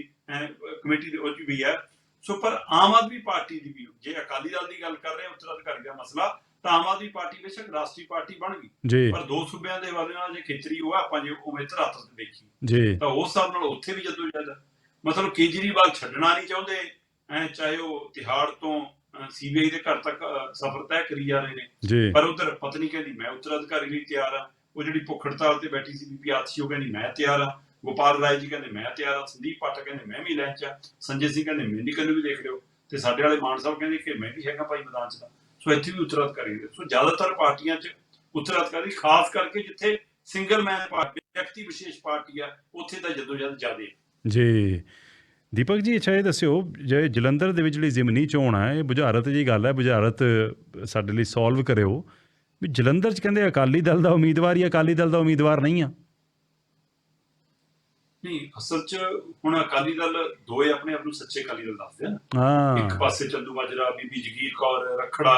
ਕਮੇਟੀ ਦੇ ਉਹ 'ਚ ਵੀ ਹੈ। ਸੋ ਪਰ ਆਮ ਆਦਮੀ ਪਾਰਟੀ ਦੀ ਵੀ ਜੇ ਅਕਾਲੀ ਦਲ ਦੀ ਗੱਲ ਕਰ ਰਹੇ ਹਾਂ ਉੱਤਰਾਧਿਕਾਰੀ ਦਾ ਮਸਲਾ ਤਾਂ ਆਮ ਆਦਮੀ ਪਾਰਟੀ ਬੇਸ਼ੱਕ ਰਾਸ਼ਟਰੀ ਪਾਰਟੀ ਬਣ ਗਈ। ਪਰ ਦੋ ਸੂਬਿਆਂ ਦੇ ਵਾਲੇ ਨਾਲ ਜੇ ਖੇਤਰੀ ਹੋਆ ਆਪਾਂ ਜੇ ਉਵੇਂ ਧਰਾਤਲ ਤੇ ਦੇਖੀ ਜੀ। ਤਾਂ ਉਸ ਹਿਸਾਬ ਨਾਲ ਉੱਥੇ ਵੀ ਜਦੋਂ ਜਦ ਮਤਲਬ ਕੇਜਰੀਵਾਲ ਛੱਡਣਾ ਨਹੀਂ ਚਾਹੁੰਦੇ ਐ ਚਾਹੇ ਉਹ ਤਿਹਾੜ ਤੋਂ ਸੀਬੀਆਈ ਦੇ ਘਰ ਤੱਕ ਸਫ਼ਰ ਤੈਅ ਕਰੀ ਜਾ ਰਹੇ ਨੇ। ਪਰ ਉਧਰ ਪਤਨੀ ਕਹਿੰਦੀ ਮੈਂ ਉੱਤਰਾਧਿਕਾਰੀ ਲਈ ਤਿਆਰ ਆ ਉਹ ਜਿਹੜੀ ਭੁੱਖ ਹੜਤਾਲ ਤੇ ਬੈਠੀ ਸੀ ਬੀਬੀ ਆਤਸ਼ੀ ਉਹ ਕਹਿੰਦੀ ਮੈਂ ਤਿਆਰ ਆ ਗੋਪਾਲ ਰਾਏ ਜੀ ਕਹਿੰਦੇ ਮੈਂ ਤਿਆਰ ਆ ਸੰਦੀਪ ਪਾਠਕ ਕਹਿੰਦੇ ਮੈਂ ਵੀ ਲੈਣ ਚ ਆ ਸੰਜੇ ਸਿੰਘ ਕਹਿੰਦੇ ਮੈਡੀਕਲ ਵੀ ਦੇਖ ਲਿਓ। ਤੇ ਸਾਡੇ ਵਾਲੇ ਮਾਨ ਸਾਹਿਬ ਕਹਿੰਦੇ ਕਿ ਮੈਂ ਵੀ ਹੈਗਾ ਭਾਈ ਮੈਦਾਨ ਚ ਤਾਂ। ਸੋ ਇੱਥੇ ਵੀ ਉੱਤਰਾਧਿਕਾਰੀ ਨੇ। ਸੋ ਜ਼ਿਆਦਾਤਰ ਪਾਰਟੀਆਂ ਚ ਉੱਤਰਾਧਿਕਾਰੀ ਖਾਸ ਕਰਕੇ ਜਿੱਥੇ ਸਿੰਗਲ ਮੈਨ ਪਾਰਟੀ ਵਿਅਕਤੀ ਵਿਸ਼ੇਸ਼ ਪਾਰਟੀ ਆ ਉੱਥੇ ਤਾਂ ਜਦੋਜਹਿਦ ਜ਼ਿਆਦੇ ਹੈ ਜੀ। ਦੀਪਕ ਜੀ ਅੱਛਾ ਇਹ ਦੱਸਿਓ ਜੇ ਜਲੰਧਰ ਦੇ ਵਿੱਚ ਜਿਹੜੀ ਜ਼ਿਮਨੀ ਚੋਣ ਹੈ ਇਹ ਬੁਝਾਰਤ ਜੀ ਗੱਲ ਹੈ ਬੁਝਾਰਤ ਸਾਡੇ ਲਈ ਸੋਲਵ ਕਰਿਓ। ਵੀ ਜਲੰਧਰ ਚ ਕਹਿੰਦੇ ਅਕਾਲੀ ਦਲ ਦਾ ਉਮੀਦਵਾਰ ਹੀ ਅਕਾਲੀ ਦਲ ਦਾ ਉਮੀਦਵਾਰ ਨਹੀਂ ਆ? ਨਹੀਂ ਅਸਲ 'ਚ ਹੁਣ ਅਕਾਲੀ ਦਲ ਦੋਏ ਆਪਣੇ ਆਪ ਨੂੰ ਸੱਚੇ ਅਕਾਲੀ ਦਲ ਦੱਸਦੇ ਆ ਇੱਕ ਹਾਂ। ਪਾਸੇ ਚੰਦੂ ਮਾਜਰਾ ਬੀਬੀ ਜਗੀਰ ਕੌਰ ਰਖੜਾ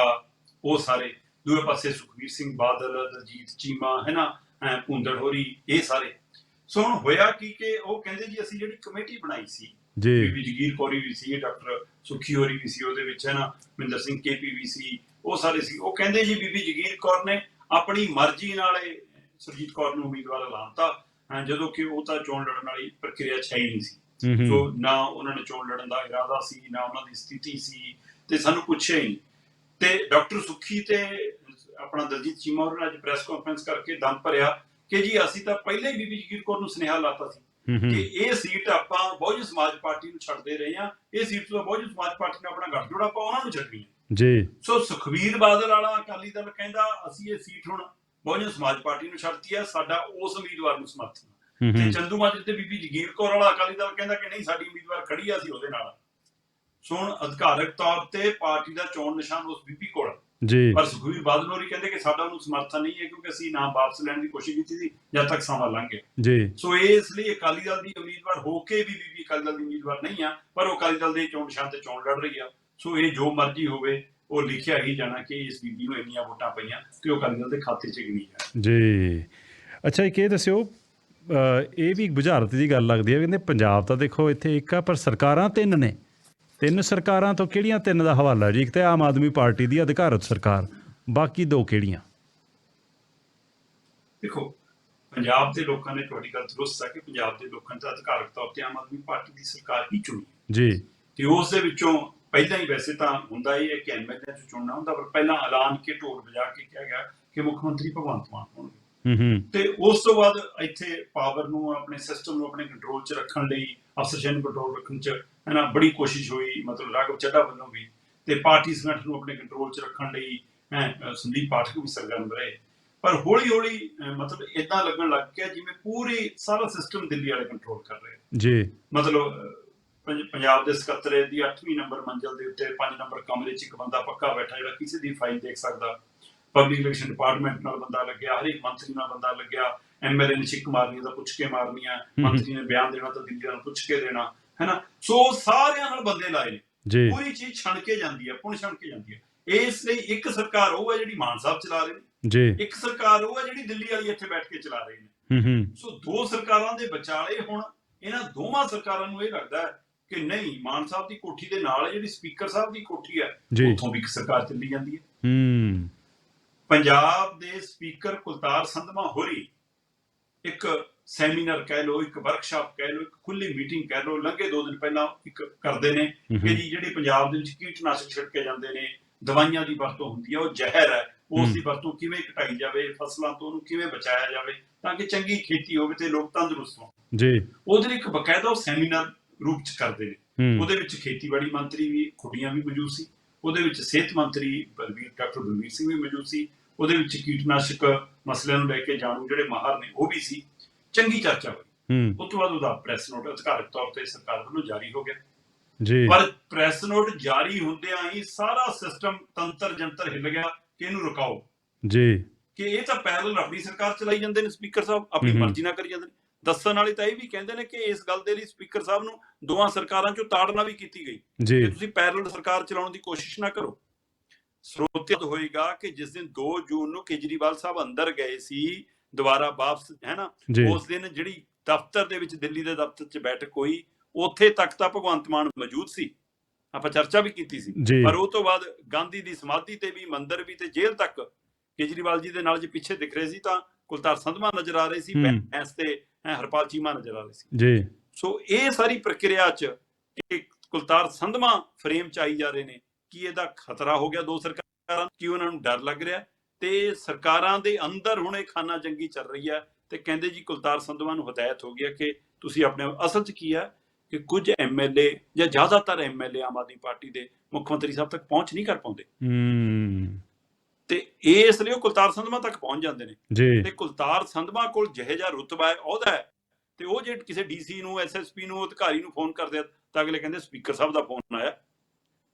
ਉਹ ਸਾਰੇ। ਦੂਏ ਪਾਸੇ ਸੁਖਬੀਰ ਸਿੰਘ ਬਾਦਲ ਦਲਜੀਤ ਚੀਮਾ ਹੈ ਨਾ ਭੁੰਦੜ ਹੋਰੀ ਇਹ ਸਾਰੇ। ਸੋ ਹੁਣ ਹੋਇਆ ਕੀ ਕਿ ਉਹ ਕਹਿੰਦੇ ਜੀ ਅਸੀਂ ਜਿਹੜੀ ਕਮੇਟੀ ਬਣਾਈ ਸੀ ਜੀ। ਬੀਬੀ ਜਗੀਰ ਕੌਰੀ ਵੀ ਸੀ ਡਾਕਟਰ ਸੁਖੀ ਹੋਰੀ ਵੀ ਸੀ ਉਹਦੇ ਵਿੱਚ ਹੈ ਨਾ ਮਿੰਦਰ ਸਿੰਘ ਕੇਪੀ ਵੀ ਸੀ ਉਹ ਸਾਰੇ ਸੀ। ਉਹ ਕਹਿੰਦੇ ਜੀ ਬੀਬੀ ਜਗੀਰ ਕੌਰ ਨੇ ਆਪਣੀ ਮਰਜ਼ੀ ਨਾਲ ਇਹ ਸੁਰਜੀਤ ਕੌਰ ਨੂੰ ਉਮੀਦਵਾਰ ਐਲਾਨਤਾ ਜਦੋਂ ਕਿ ਉਹ ਤਾਂ ਚੋਣ ਲੜਨ ਵਾਲੀ ਪ੍ਰਕਿਰਿਆ 'ਚ ਹੈ ਹੀ ਨਹੀਂ ਸੀ। ਸੋ ਨਾ ਉਹਨਾਂ ਨੇ ਚੋਣ ਲੜਨ ਦਾ ਇਰਾਦਾ ਸੀ ਨਾ ਉਹਨਾਂ ਦੀ ਸਥਿਤੀ ਸੀ ਤੇ ਸਾਨੂੰ ਪੁੱਛਿਆ ਹੀ ਤੇ ਡਾਕਟਰ ਸੁਖੀ ਤੇ ਆਪਣਾ ਦਲਜੀਤ ਚੀਮਾ ਉਹਨਾਂ ਅੱਜ ਪ੍ਰੈਸ ਕਾਨਫਰੰਸ ਕਰਕੇ ਦਮ ਭਰਿਆ। ਕਿ ਜੀ ਅਸੀਂ ਤਾਂ ਪਹਿਲੇ ਹੀ ਬੀਬੀ ਜਗੀਰ ਕੌਰ ਨੂੰ ਸੁਨੇਹਾ ਲਾਤਾ ਸੀ ਕਿ ਇਹ ਸੀਟ ਆਪਾਂ ਬਹੁਜਨ ਸਮਾਜ ਪਾਰਟੀ ਨੂੰ ਛੱਡਦੇ ਰਹੇ ਹਾਂ। ਇਹ ਸੀਟ ਤੋਂ ਬਹੁਜਨ ਸਮਾਜ ਪਾਰਟੀ ਨਾਲ ਆਪਣਾ ਗੱਠਜੋੜ ਆਪਾਂ ਉਹਨਾਂ ਨੂੰ ਛੱਡਣੀ ਹੈ। ਜੀ। ਸੋ ਸੁਖਵੀਰ ਬਾਦਲ ਵਾਲਾ ਅਕਾਲੀ ਦਲ ਕਹਿੰਦਾ ਅਸੀਂ ਇਹ ਸੀਟ ਹੁਣ ਬਹੁਜਨ ਸਮਾਜ ਪਾਰਟੀ ਨੂੰ ਛੱਡਤੀ ਹੈ ਸਾਡਾ ਉਸ ਉਮੀਦਵਾਰ ਨੂੰ ਸਮਰਥਨ ਤੇ ਚੰਦੂ ਮਾਜਰੇ ਤੇ ਬੀਬੀ ਜਗੀਰ ਕੌਰ ਵਾਲਾ ਅਕਾਲੀ ਦਲ ਕਹਿੰਦਾ ਕਿ ਨਹੀਂ ਸਾਡੀ ਉਮੀਦਵਾਰ ਖੜੀ ਆ ਸੀ ਉਹਦੇ ਨਾਲ ਸੋ ਹੁਣ ਅਧਿਕਾਰਕ ਤੌਰ ਤੇ ਪਾਰਟੀ ਦਾ ਚੋਣ ਨਿਸ਼ਾਨ ਉਸ ਬੀਬੀ ਕੋਲ ਹੈ। ਜੀ। ਪਰ ਸੁਖਵੀਰ ਬਾਦਲ ਹੋਰੀ ਕਹਿੰਦੇ ਕਿ ਸਾਡਾ ਉਹਨੂੰ ਸਮਰਥਨ ਨਹੀਂ ਹੈ ਕਿਉਂਕਿ ਅਸੀਂ ਨਾਮ ਵਾਪਸ ਲੈਣ ਦੀ ਕੋਸ਼ਿਸ਼ ਕੀਤੀ ਸੀ ਜਦ ਤੱਕ ਸਮਾਂ ਲੰਘ। ਗਿਆ ਜੀ। ਸੋ ਇਸ ਲਈ ਅਕਾਲੀ ਦਲ ਦੀ ਉਮੀਦਵਾਰ ਹੋ ਕੇ ਵੀ ਬੀਬੀ ਅਕਾਲੀ ਦਲ ਦੀ ਉਮੀਦਵਾਰ ਨਹੀਂ ਆ ਪਰ ਉਹ ਅਕਾਲੀ ਦਲ ਦੇ ਚੋਣ ਨਿਸ਼ਾਨ ਤੇ ਚੋਣ ਲੜ ਰਹੀ ਆ। ਸੋ ਇਹ ਜੋ ਮਰਜ਼ੀ ਹੋਵੇ ਉਹ ਲਿਖਿਆ ਹੀ ਜਾਣਾ ਕਿ ਇਸ ਬੀਬੀ ਨੂੰ ਇੰਨੀਆਂ ਵੋਟਾਂ ਪਈਆਂ ਕਿ ਉਹ ਅਕਾਲੀ ਦਲ ਦੇ ਖਾਤੇ 'ਚ ਗਿਣੀ ਜਾ ਜੀ। ਅੱਛਾ ਇੱਕ ਇਹ ਦੱਸਿਓ ਇਹ ਵੀ ਇੱਕ ਬੁਝਾਰਤ ਦੀ ਗੱਲ ਲੱਗਦੀ ਹੈ ਕਹਿੰਦੇ ਪੰਜਾਬ ਤਾਂ ਦੇਖੋ ਇੱਥੇ ਇੱਕ ਆ ਪਰ ਸਰਕਾਰਾਂ ਤਿੰਨ ਨੇ। ਤਿੰਨ ਸਰਕਾਰਾਂ ਤੋਂ ਕਿਹੜੀਆਂ ਤਿੰਨ ਦਾ ਹਵਾਲਾ? ਜੀ ਇੱਕ ਤੇ ਆਮ ਆਦਮੀ ਪਾਰਟੀ ਦੀ ਅਧਿਕਾਰਤ ਸਰਕਾਰ ਬਾਕੀ ਦੋ ਕਿਹੜੀਆਂ? ਦੇਖੋ ਪੰਜਾਬ ਦੇ ਲੋਕਾਂ ਨੇ ਤੁਹਾਡੀ ਗੱਲ ਦਰੁਸਤ ਹੈ ਕਿ ਪੰਜਾਬ ਦੇ ਲੋਕਾਂ ਨੇ ਤਾਂ ਅਧਿਕਾਰਕ ਤੌਰ ਤੇ ਆਮ ਆਦਮੀ ਪਾਰਟੀ ਦੀ ਸਰਕਾਰ ਹੀ ਚੁਣੀ ਜੀ। ਤੇ ਉਸ ਦੇ ਵਿੱਚੋਂ ਪਹਿਲਾਂ ਹੀ ਵੈਸੇ ਤਾਂ ਹੁੰਦਾ ਹੀ ਹੈ ਕਿ ਐਮਐਲਏ ਚ ਚੁਣਨਾ ਹੁੰਦਾ ਪਰ ਪਹਿਲਾਂ ਐਲਾਨ ਕੇ ਢੋਲ ਵਜਾ ਕੇ ਕਿਹਾ ਗਿਆ ਕਿ ਮੁੱਖ ਮੰਤਰੀ ਭਗਵੰਤ ਮਾਨ ਹੋਣਗੇ। ਹੂੰ ਹੂੰ। ਤੇ ਉਸ ਤੋਂ ਬਾਅਦ ਇੱਥੇ ਪਾਵਰ ਨੂੰ ਆਪਣੇ ਸਿਸਟਮ ਨੂੰ ਆਪਣੇ ਕੰਟਰੋਲ 'ਚ ਰੱਖਣ ਲਈ ਅਫਸਰਸ਼ਾਹੀ ਨੂੰ ਕੰਟਰੋਲ ਰੱਖਣ 'ਚ ਹਨਾ ਬੜੀ ਕੋਸ਼ਿਸ਼ ਹੋਈ ਮਤਲਬ ਰਾਘਵ ਚੱਡਾ ਵੱਲੋਂ ਵੀ ਤੇ ਪਾਰਟੀ ਸੰਗਠਨ ਨੂੰ ਆਪਣੇ ਕੰਟਰੋਲ 'ਚ ਰੱਖਣ ਲਈ ਹੈਂ, ਸੰਦੀਪ ਪਾਠਕ ਵੀ ਸਰਗਰਮ ਰਹੇ। ਪਰ ਹੌਲੀ ਹੌਲੀ ਮਤਲਬ ਇਦਾਂ ਲੱਗਣ ਲੱਗ ਗਿਆ ਜਿਵੇਂ ਪੂਰੀ ਸਾਰਾ ਸਿਸਟਮ ਦਿੱਲੀ ਵਾਲੇ ਕੰਟਰੋਲ ਕਰ ਰਹੇ ਜੀ। ਮਤਲਬ ਪੰਜਾਬ ਦੇ ਸਕੱਤਰੇ ਦੀ 8ਵੀਂ ਨੰਬਰ ਮੰਜ਼ਲ ਦੇ ਉੱਤੇ 5 ਨੰਬਰ ਕਮਰੇ 'ਚ ਇੱਕ ਬੰਦਾ ਪੱਕਾ ਬੈਠਾ ਜਿਹੜਾ ਕਿਸੇ ਦੀ ਫਾਈਲ ਦੇਖ ਸਕਦਾ। ਪਬਲਿਕ ਇਲੈਕਸ਼ਨ ਡਿਪਾਰਟਮੈਂਟ ਨਾਲ ਬੰਦਾ ਲੱਗਿਆ ਹਰ ਇੱਕ ਮੰਤਰੀ ਨਾਲ ਬੰਦਾ ਲੱਗਿਆ ਐਮਐਲਏ ਨੇ ਛਿੱਕ ਮਾਰਨੀ ਤਾਂ ਪੁੱਛ ਕੇ ਮਾਰਨੀਆਂ ਮੰਤਰੀ ਨੇ ਬਿਆਨ ਦੇਣਾ ਤਾਂ ਦਿੱਲੀ ਨੂੰ ਪੁੱਛ ਕੇ ਦੇਣਾ। ਹੈਨਾ ਸੋ ਸਾਰਿਆਂ ਨਾਲ ਬੰਦੇ ਲਾਏ ਨੇ। ਜੀ। ਪੂਰੀ ਚੀਜ਼ ਛਣ ਕੇ ਜਾਂਦੀ ਹੈ ਪੁਣ ਛਣ ਕੇ ਜਾਂਦੀ ਹੈ। ਇਸ ਲਈ ਇੱਕ ਸਰਕਾਰ ਉਹ ਹੈ ਜਿਹੜੀ ਮਾਨ ਸਾਹਿਬ ਚਲਾ ਰਹੇ ਨੇ। ਜੀ। ਇੱਕ ਸਰਕਾਰ ਉਹ ਹੈ ਜਿਹੜੀ ਦਿੱਲੀ ਵਾਲੀ ਇੱਥੇ ਬੈਠ ਕੇ ਚਲਾ ਰਹੇ ਨੇ। ਹੂੰ ਹੂੰ। ਸੋ ਦੋ ਸਰਕਾਰਾਂ ਦੇ ਵਿਚਾਲੇ ਹੁਣ ਇਹਨਾਂ ਦੋਵਾਂ ਸਰਕਾਰਾਂ ਨੂੰ ਇਹ ਲੱਗਦਾ ਹੈ ਕਿ ਨਹੀਂ ਮਾਨ ਸਾਹਿਬ ਦੀ ਕੋਠੀ ਦੇ ਨਾਲ ਜਿਹੜੀ ਸਪੀਕਰ ਸਾਹਿਬ ਦੀ ਕੋਠੀ ਹੈ ਉੱਥੋਂ ਵੀ ਇੱਕ ਸਰਕਾਰ ਚੱਲੀ ਜਾਂਦੀ ਹੈ। ਹੂੰ। ਪੰਜਾਬ ਦੇ ਸਪੀਕਰ ਕੁਲਤਾਰ ਸੰਧਮਾ ਹੋਰੀ ਇੱਕ ਸੈਮੀਨਾਰ ਕਹਿ ਲਓ ਇੱਕ ਵਰਕਸ਼ਾਪ ਕਹਿ ਲਓ ਇੱਕ ਖੁੱਲੀ ਮੀਟਿੰਗ ਕਹਿ ਲਓ ਲੰਘੇ ਦੋ ਦਿਨ ਪਹਿਲਾਂ ਇੱਕ ਕਰਦੇ ਨੇ ਕਿ ਜੀ ਜਿਹੜੀ ਪੰਜਾਬ ਦੇ ਵਿੱਚ ਕੀਟਨਾਸ਼ਕ ਛਿੜਕੇ ਜਾਂਦੇ ਨੇ ਦਵਾਈਆਂ ਦੀ ਵਰਤੋਂ ਹੁੰਦੀ ਹੈ ਉਹ ਜ਼ਹਿਰ ਹੈ ਉਸ ਦੀ ਵਰਤੋਂ ਕਿਵੇਂ ਘਟਾਈ ਜਾਵੇ ਫਸਲਾਂ ਤੋਂ ਉਹਨੂੰ ਕਿਵੇਂ ਬਚਾਇਆ ਜਾਵੇ ਤਾਂ ਕਿ ਚੰਗੀ ਖੇਤੀ ਹੋਵੇ ਤੇ ਲੋਕ ਤੰਦਰੁਸਤ ਹੋਣ। ਜੀ। ਉਹਦੇ ਲਈ ਇੱਕ ਬਕਾਇਦਾ ਸੈਮੀਨਾਰ ਰੂਪ ਚ ਕਰਦੇ ਨੇ। ਉਹਦੇ ਵਿੱਚ ਖੇਤੀਬਾੜੀ ਮੰਤਰੀ ਵੀ ਖੁੱਡੀਆਂ ਵੀ ਮੌਜੂਦ ਸੀ। ਉਹਦੇ ਵਿੱਚ ਸਿਹਤ ਮੰਤਰੀ ਬਲਵੀਰ ਡਾਕਟਰ ਬਲਵੀਰ ਸਿੰਘ ਵੀ ਮੌਜੂਦ ਸੀ। ਉਹਦੇ ਵਿੱਚ ਕੀਟਨਾਸ਼ਕ ਮਸਲਿਆਂ ਨੂੰ ਲੈ ਕੇ ਜਾਣੂ ਜਿਹੜੇ ਮਾਹਰ ਨੇ ਉਹ ਵੀ ਸੀ। ਚੰਗੀ ਚਰਚਾ ਹੋਈ। ਉਸ ਤੋਂ ਬਾਅਦ ਉਹਦਾ ਪ੍ਰੈਸ ਨੋਟ ਅਧਿਕਾਰਕ ਤੌਰ ਤੇ ਸਰਕਾਰ ਵੱਲੋਂ ਜਾਰੀ ਹੋ ਗਿਆ। ਜੀ। ਪਰ ਪ੍ਰੈਸ ਨੋਟ ਜਾਰੀ ਹੁੰਦਿਆਂ ਹੀ ਸਾਰਾ ਸਿਸਟਮ ਤੰਤਰ ਜੰਤਰ ਹਿੱਲ ਗਿਆ ਕਿ ਇਹਨੂੰ ਰੁਕਾਓ। ਜੀ। ਕਿ ਇਹ ਤਾਂ ਪੈਰਲ ਆਪਣੀ ਸਰਕਾਰ ਚਲਾਈ ਜਾਂਦੇ ਨੇ ਸਪੀਕਰ ਸਾਹਿਬ ਆਪਣੀ। ਮਰਜ਼ੀ ਨਾਲ ਕਰੀ ਜਾਂਦੇ ਨੇ। ਦੱਸਣ ਵਾਲੇ ਤਾਂ ਇਹ ਵੀ ਕਹਿੰਦੇ ਨੇ ਕਿ ਇਸ ਗੱਲ ਦੇ ਲਈ ਸਪੀਕਰ ਸਾਹਿਬ ਨੂੰ ਦੋਵਾਂ ਸਰਕਾਰਾਂ ਚੋਂ ਤਾੜਨਾ ਵੀ ਕੀਤੀ ਗਈ। ਕਿ ਤੁਸੀਂ ਪੈਰਲ ਸਰਕਾਰ ਚਲਾਉਣ ਦੀ ਕੋਸ਼ਿਸ਼ ਨਾ ਕਰੋ। ਸਰੋਤਿਤ ਹੋਏਗਾ ਕਿ ਜਿਸ ਦਿਨ 2 ਜੂਨ ਨੂੰ ਕੇਜਰੀਵਾਲ ਸਾਹਿਬ ਅੰਦਰ ਗਏ ਸੀ ਦੁਬਾਰਾ ਵਾਪਸ ਹੈ ਨਾ? ਜੀ। ਉਸ ਦਿਨ ਜਿਹੜੀ ਦਫ਼ਤਰ ਦੇ ਵਿੱਚ ਦਿੱਲੀ ਦੇ ਦਫ਼ਤਰ 'ਚ ਬੈਠਕ ਹੋਈ ਉੱਥੇ ਤੱਕ ਤਾਂ ਭਗਵੰਤ ਮਾਨ ਮੌਜੂਦ ਸੀ। ਆਪਾਂ ਚਰਚਾ ਵੀ ਕੀਤੀ ਸੀ। ਪਰ ਉਹ ਤੋਂ ਬਾਅਦ ਗਾਂਧੀ ਦੀ ਸਮਾਧੀ ਤੇ ਵੀ ਮੰਦਿਰ ਵੀ ਤੇ ਜੇਲ੍ਹ ਤੱਕ ਕੇਜਰੀਵਾਲ ਜੀ ਦੇ ਨਾਲ ਜੇ ਪਿੱਛੇ ਦਿਖ ਰਹੇ ਸੀ ਤਾਂ ਕੁਲਤਾਰ ਸੰਧਮਾ ਨਜ਼ਰ ਆ ਰਹੇ ਸੀ। ਬੈਂਸ ਤੇ ਹਰਪਾਲ ਚੀਮਾ ਨਜ਼ਰ ਆ ਰਹੇ ਸੀ। ਜੀ। ਸੋ ਇਹ ਸਾਰੀ ਪ੍ਰਕਿਰਿਆ 'ਚ ਕਿ ਕੁਲਤਾਰ ਸੰਧਮਾ ਫਰੇਮ 'ਚ ਆਈ ਜਾ ਰਹੇ ਨੇ ਕਿ ਇਹਦਾ ਖਤਰਾ ਹੋ ਗਿਆ ਦੋ ਸਰਕਾਰਾਂ ਕਿ ਉਹਨਾਂ ਨੂੰ ਡਰ ਲੱਗ ਰਿਹਾ? ਤੇ ਸਰਕਾਰਾਂ ਦੇ ਅੰਦਰ ਹੁਣ ਇਹ ਖਾਨਾ ਜੰਗੀ ਚੱਲ ਰਹੀ ਹੈ ਤੇ ਕਹਿੰਦੇ ਜੀ ਕੁਲਤਾਰ ਸੰਧਮਾ ਨੂੰ ਹਦਾਇਤ ਹੋ ਹੈ ਕਿ ਤੁਸੀਂ ਆਪਣੇ ਅਸਲ 'ਚ ਕੀ ਹੈ ਕਿ ਕੁਝ ਐਮਐਲਏ ਜਾਂ ਜ਼ਿਆਦਾਤਰ ਐਮਐਲਏ ਆਮ ਆਦਮੀ ਪਾਰਟੀ ਦੇ ਮੁੱਖ ਮੰਤਰੀ ਸਾਹਿਬ ਤੱਕ ਪਹੁੰਚ ਨਹੀਂ ਕਰ ਪਾਉਂਦੇ। ਹੂੰ। ਤੇ ਇਸ ਲਈ ਉਹ ਕੁਲਤਾਰ ਸੰਧਮਾ ਤੱਕ ਪਹੁੰਚ ਜਾਂਦੇ ਨੇ। ਤੇ ਕੁਲਤਾਰ ਸੰਧਮਾ ਕੋਲ ਜਿਹੇ ਜਿਹਾ ਰੁਤਬਾ ਹੈ ਉਹਦਾ ਹੈ। ਤੇ ਉਹ ਜੇ ਕਿਸੇ ਡੀਸੀ ਨੂੰ ਐਸਐਸਪੀ ਨੂੰ ਅਧਿਕਾਰੀ ਨੂੰ ਫੋਨ ਕਰਦੇ ਤਾਂ ਅਗਲੇ ਕਹਿੰਦੇ ਸਪੀਕਰ ਸਾਹਿਬ ਦਾ ਫੋਨ ਆਇਆ।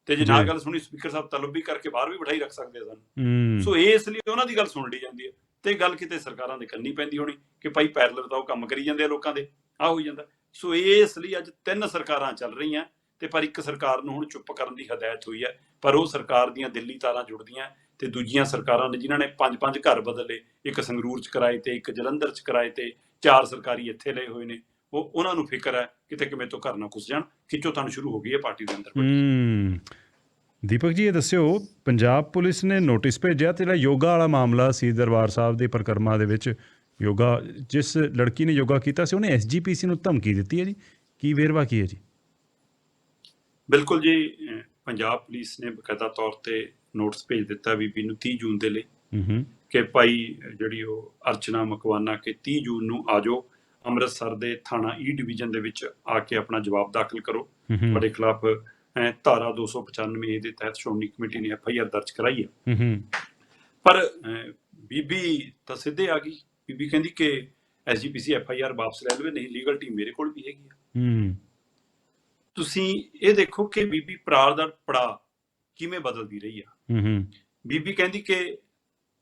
ਤੇ ਜੇ ਨਾ। ਗੱਲ ਸੁਣੀ ਸਪੀਕਰ ਸਾਹਿਬ ਤਲਬ ਕਰਕੇ ਬਾਹਰ ਵੀ ਬਿਠਾਈ ਰੱਖ ਸਕਦੇ ਸਾਨੂੰ। ਸੋ ਇਹ ਇਸ ਲਈ ਉਹਨਾਂ ਦੀ ਗੱਲ ਸੁਣ ਲਈ ਜਾਂਦੀ ਹੈ। ਤੇ ਗੱਲ ਕਿਤੇ ਸਰਕਾਰਾਂ ਦੇ ਕੰਨੀ ਪੈਂਦੀ ਹੋਣੀ ਕਿ ਭਾਈ ਪੈਰਲਰ ਤਾਂ ਉਹ ਕੰਮ ਕਰੀ ਜਾਂਦੇ ਆ ਲੋਕਾਂ ਦੇ ਆ ਹੋਈ ਜਾਂਦਾ। ਸੋ ਇਸ ਲਈ ਅੱਜ ਤਿੰਨ ਸਰਕਾਰਾਂ ਚੱਲ ਰਹੀਆਂ ਤੇ ਪਰ ਇੱਕ ਸਰਕਾਰ ਨੂੰ ਹੁਣ ਚੁੱਪ ਕਰਨ ਦੀ ਹਦਾਇਤ ਹੋਈ ਹੈ। ਪਰ ਉਹ ਸਰਕਾਰ ਦੀਆਂ ਦਿੱਲੀ ਤਾਰਾਂ ਜੁੜਦੀਆਂ ਤੇ ਦੂਜੀਆਂ ਸਰਕਾਰਾਂ ਨੇ ਜਿਨ੍ਹਾਂ ਨੇ ਪੰਜ ਪੰਜ ਘਰ ਬਦਲੇ ਇੱਕ ਸੰਗਰੂਰ ਚ ਕਰਾਏ ਤੇ ਇੱਕ ਜਲੰਧਰ ਚ ਕਰਾਏ ਤੇ ਚਾਰ ਸਰਕਾਰੀ ਇੱਥੇ ਲਏ ਹੋਏ ਨੇ। ਉਹ ਉਹਨਾਂ ਨੂੰ ਫਿਕਰ ਹੈ ਕਿਤੇ ਕਿਵੇਂ ਤੋਂ ਘਰ ਨਾ ਘੁਸ ਜਾਣ ਖਿੱਚੋ ਤਾਣ ਸ਼ੁਰੂ ਹੋ ਗਈ ਹੈ ਪਾਰਟੀ ਦੇ ਅੰਦਰ ਹੂੰ। ਦੀਪਕ ਜੀ ਇਹ ਦੱਸਿਓ ਪੰਜਾਬ ਪੁਲਿਸ ਨੇ ਨੋਟਿਸ ਭੇਜਿਆ ਤੇ ਜਿਹੜਾ ਯੋਗਾ ਵਾਲਾ ਮਾਮਲਾ ਸੀ ਦਰਬਾਰ ਸਾਹਿਬ ਦੇ ਪ੍ਰਕਰਮਾ ਦੇ ਵਿੱਚ ਯੋਗਾ ਜਿਸ ਲੜਕੀ ਨੇ ਯੋਗਾ ਕੀਤਾ ਸੀ ਉਹਨੇ ਐਸਜੀਪੀਸੀ ਨੂੰ ਧਮਕੀ ਦਿੱਤੀ ਹੈ ਜੀ। ਕੀ ਵੇਰਵਾ ਕੀ ਹੈ ਜੀ? ਬਿਲਕੁਲ ਜੀ ਪੰਜਾਬ ਪੁਲਿਸ ਨੇ ਬਕਾਇਦਾ ਤੌਰ ਤੇ ਨੋਟਿਸ ਭੇਜ ਦਿੱਤਾ ਬੀਬੀ ਨੂੰ 30 ਜੂਨ ਦੇ ਲਈ ਹੂੰ ਹੂੰ। ਕਿ ਭਾਈ ਜਿਹੜੀ ਉਹ ਅਰਚਨਾ ਮਕਵਾਨਾ ਕਿ 30 ਜੂਨ ਨੂੰ ਆ ਜਾਓ ਅੰਮ੍ਰਿਤਸਰ ਦੇ ਥਾਣਾ ਈ ਡਿਵੀਜ਼ਨ ਦੇ ਵਿੱਚ ਆ ਕੇ ਆਪਣਾ ਜਵਾਬ ਦਾਖਲ ਕਰੋ। ਤੁਹਾਡੇ ਖਿਲਾਫ ਧਾਰਾ 295 ਏ ਦੇ ਤਹਿਤ ਸ਼੍ਰੋਮਣੀ ਕਮੇਟੀ ਨੇ ਐਫ ਆਈ ਆਰ ਦਰਜ ਕਰਾਈ ਹੈ ਪਰ ਬੀਬੀ ਤਾਂ ਸਿੱਧੇ ਆ ਗਈ। ਬੀਬੀ ਕਹਿੰਦੀ ਕਿ ਐਸਜੀਪੀਸੀ ਐਫ ਆਈ ਆਰ ਵਾਪਸ ਲੈ ਲਵੇ ਨਹੀਂ ਲੀਗਲ ਟੀਮ ਮੇਰੇ ਕੋਲ ਵੀ ਹੈਗੀ ਆ। ਤੁਸੀਂ ਇਹ ਦੇਖੋ ਕਿ ਬੀਬੀ ਪ੍ਰਾਰ ਦਾ ਪੜਾ ਕਿਵੇਂ ਬਦਲਦੀ ਰਹੀ ਆ। ਬੀਬੀ ਕਹਿੰਦੀ ਕਿ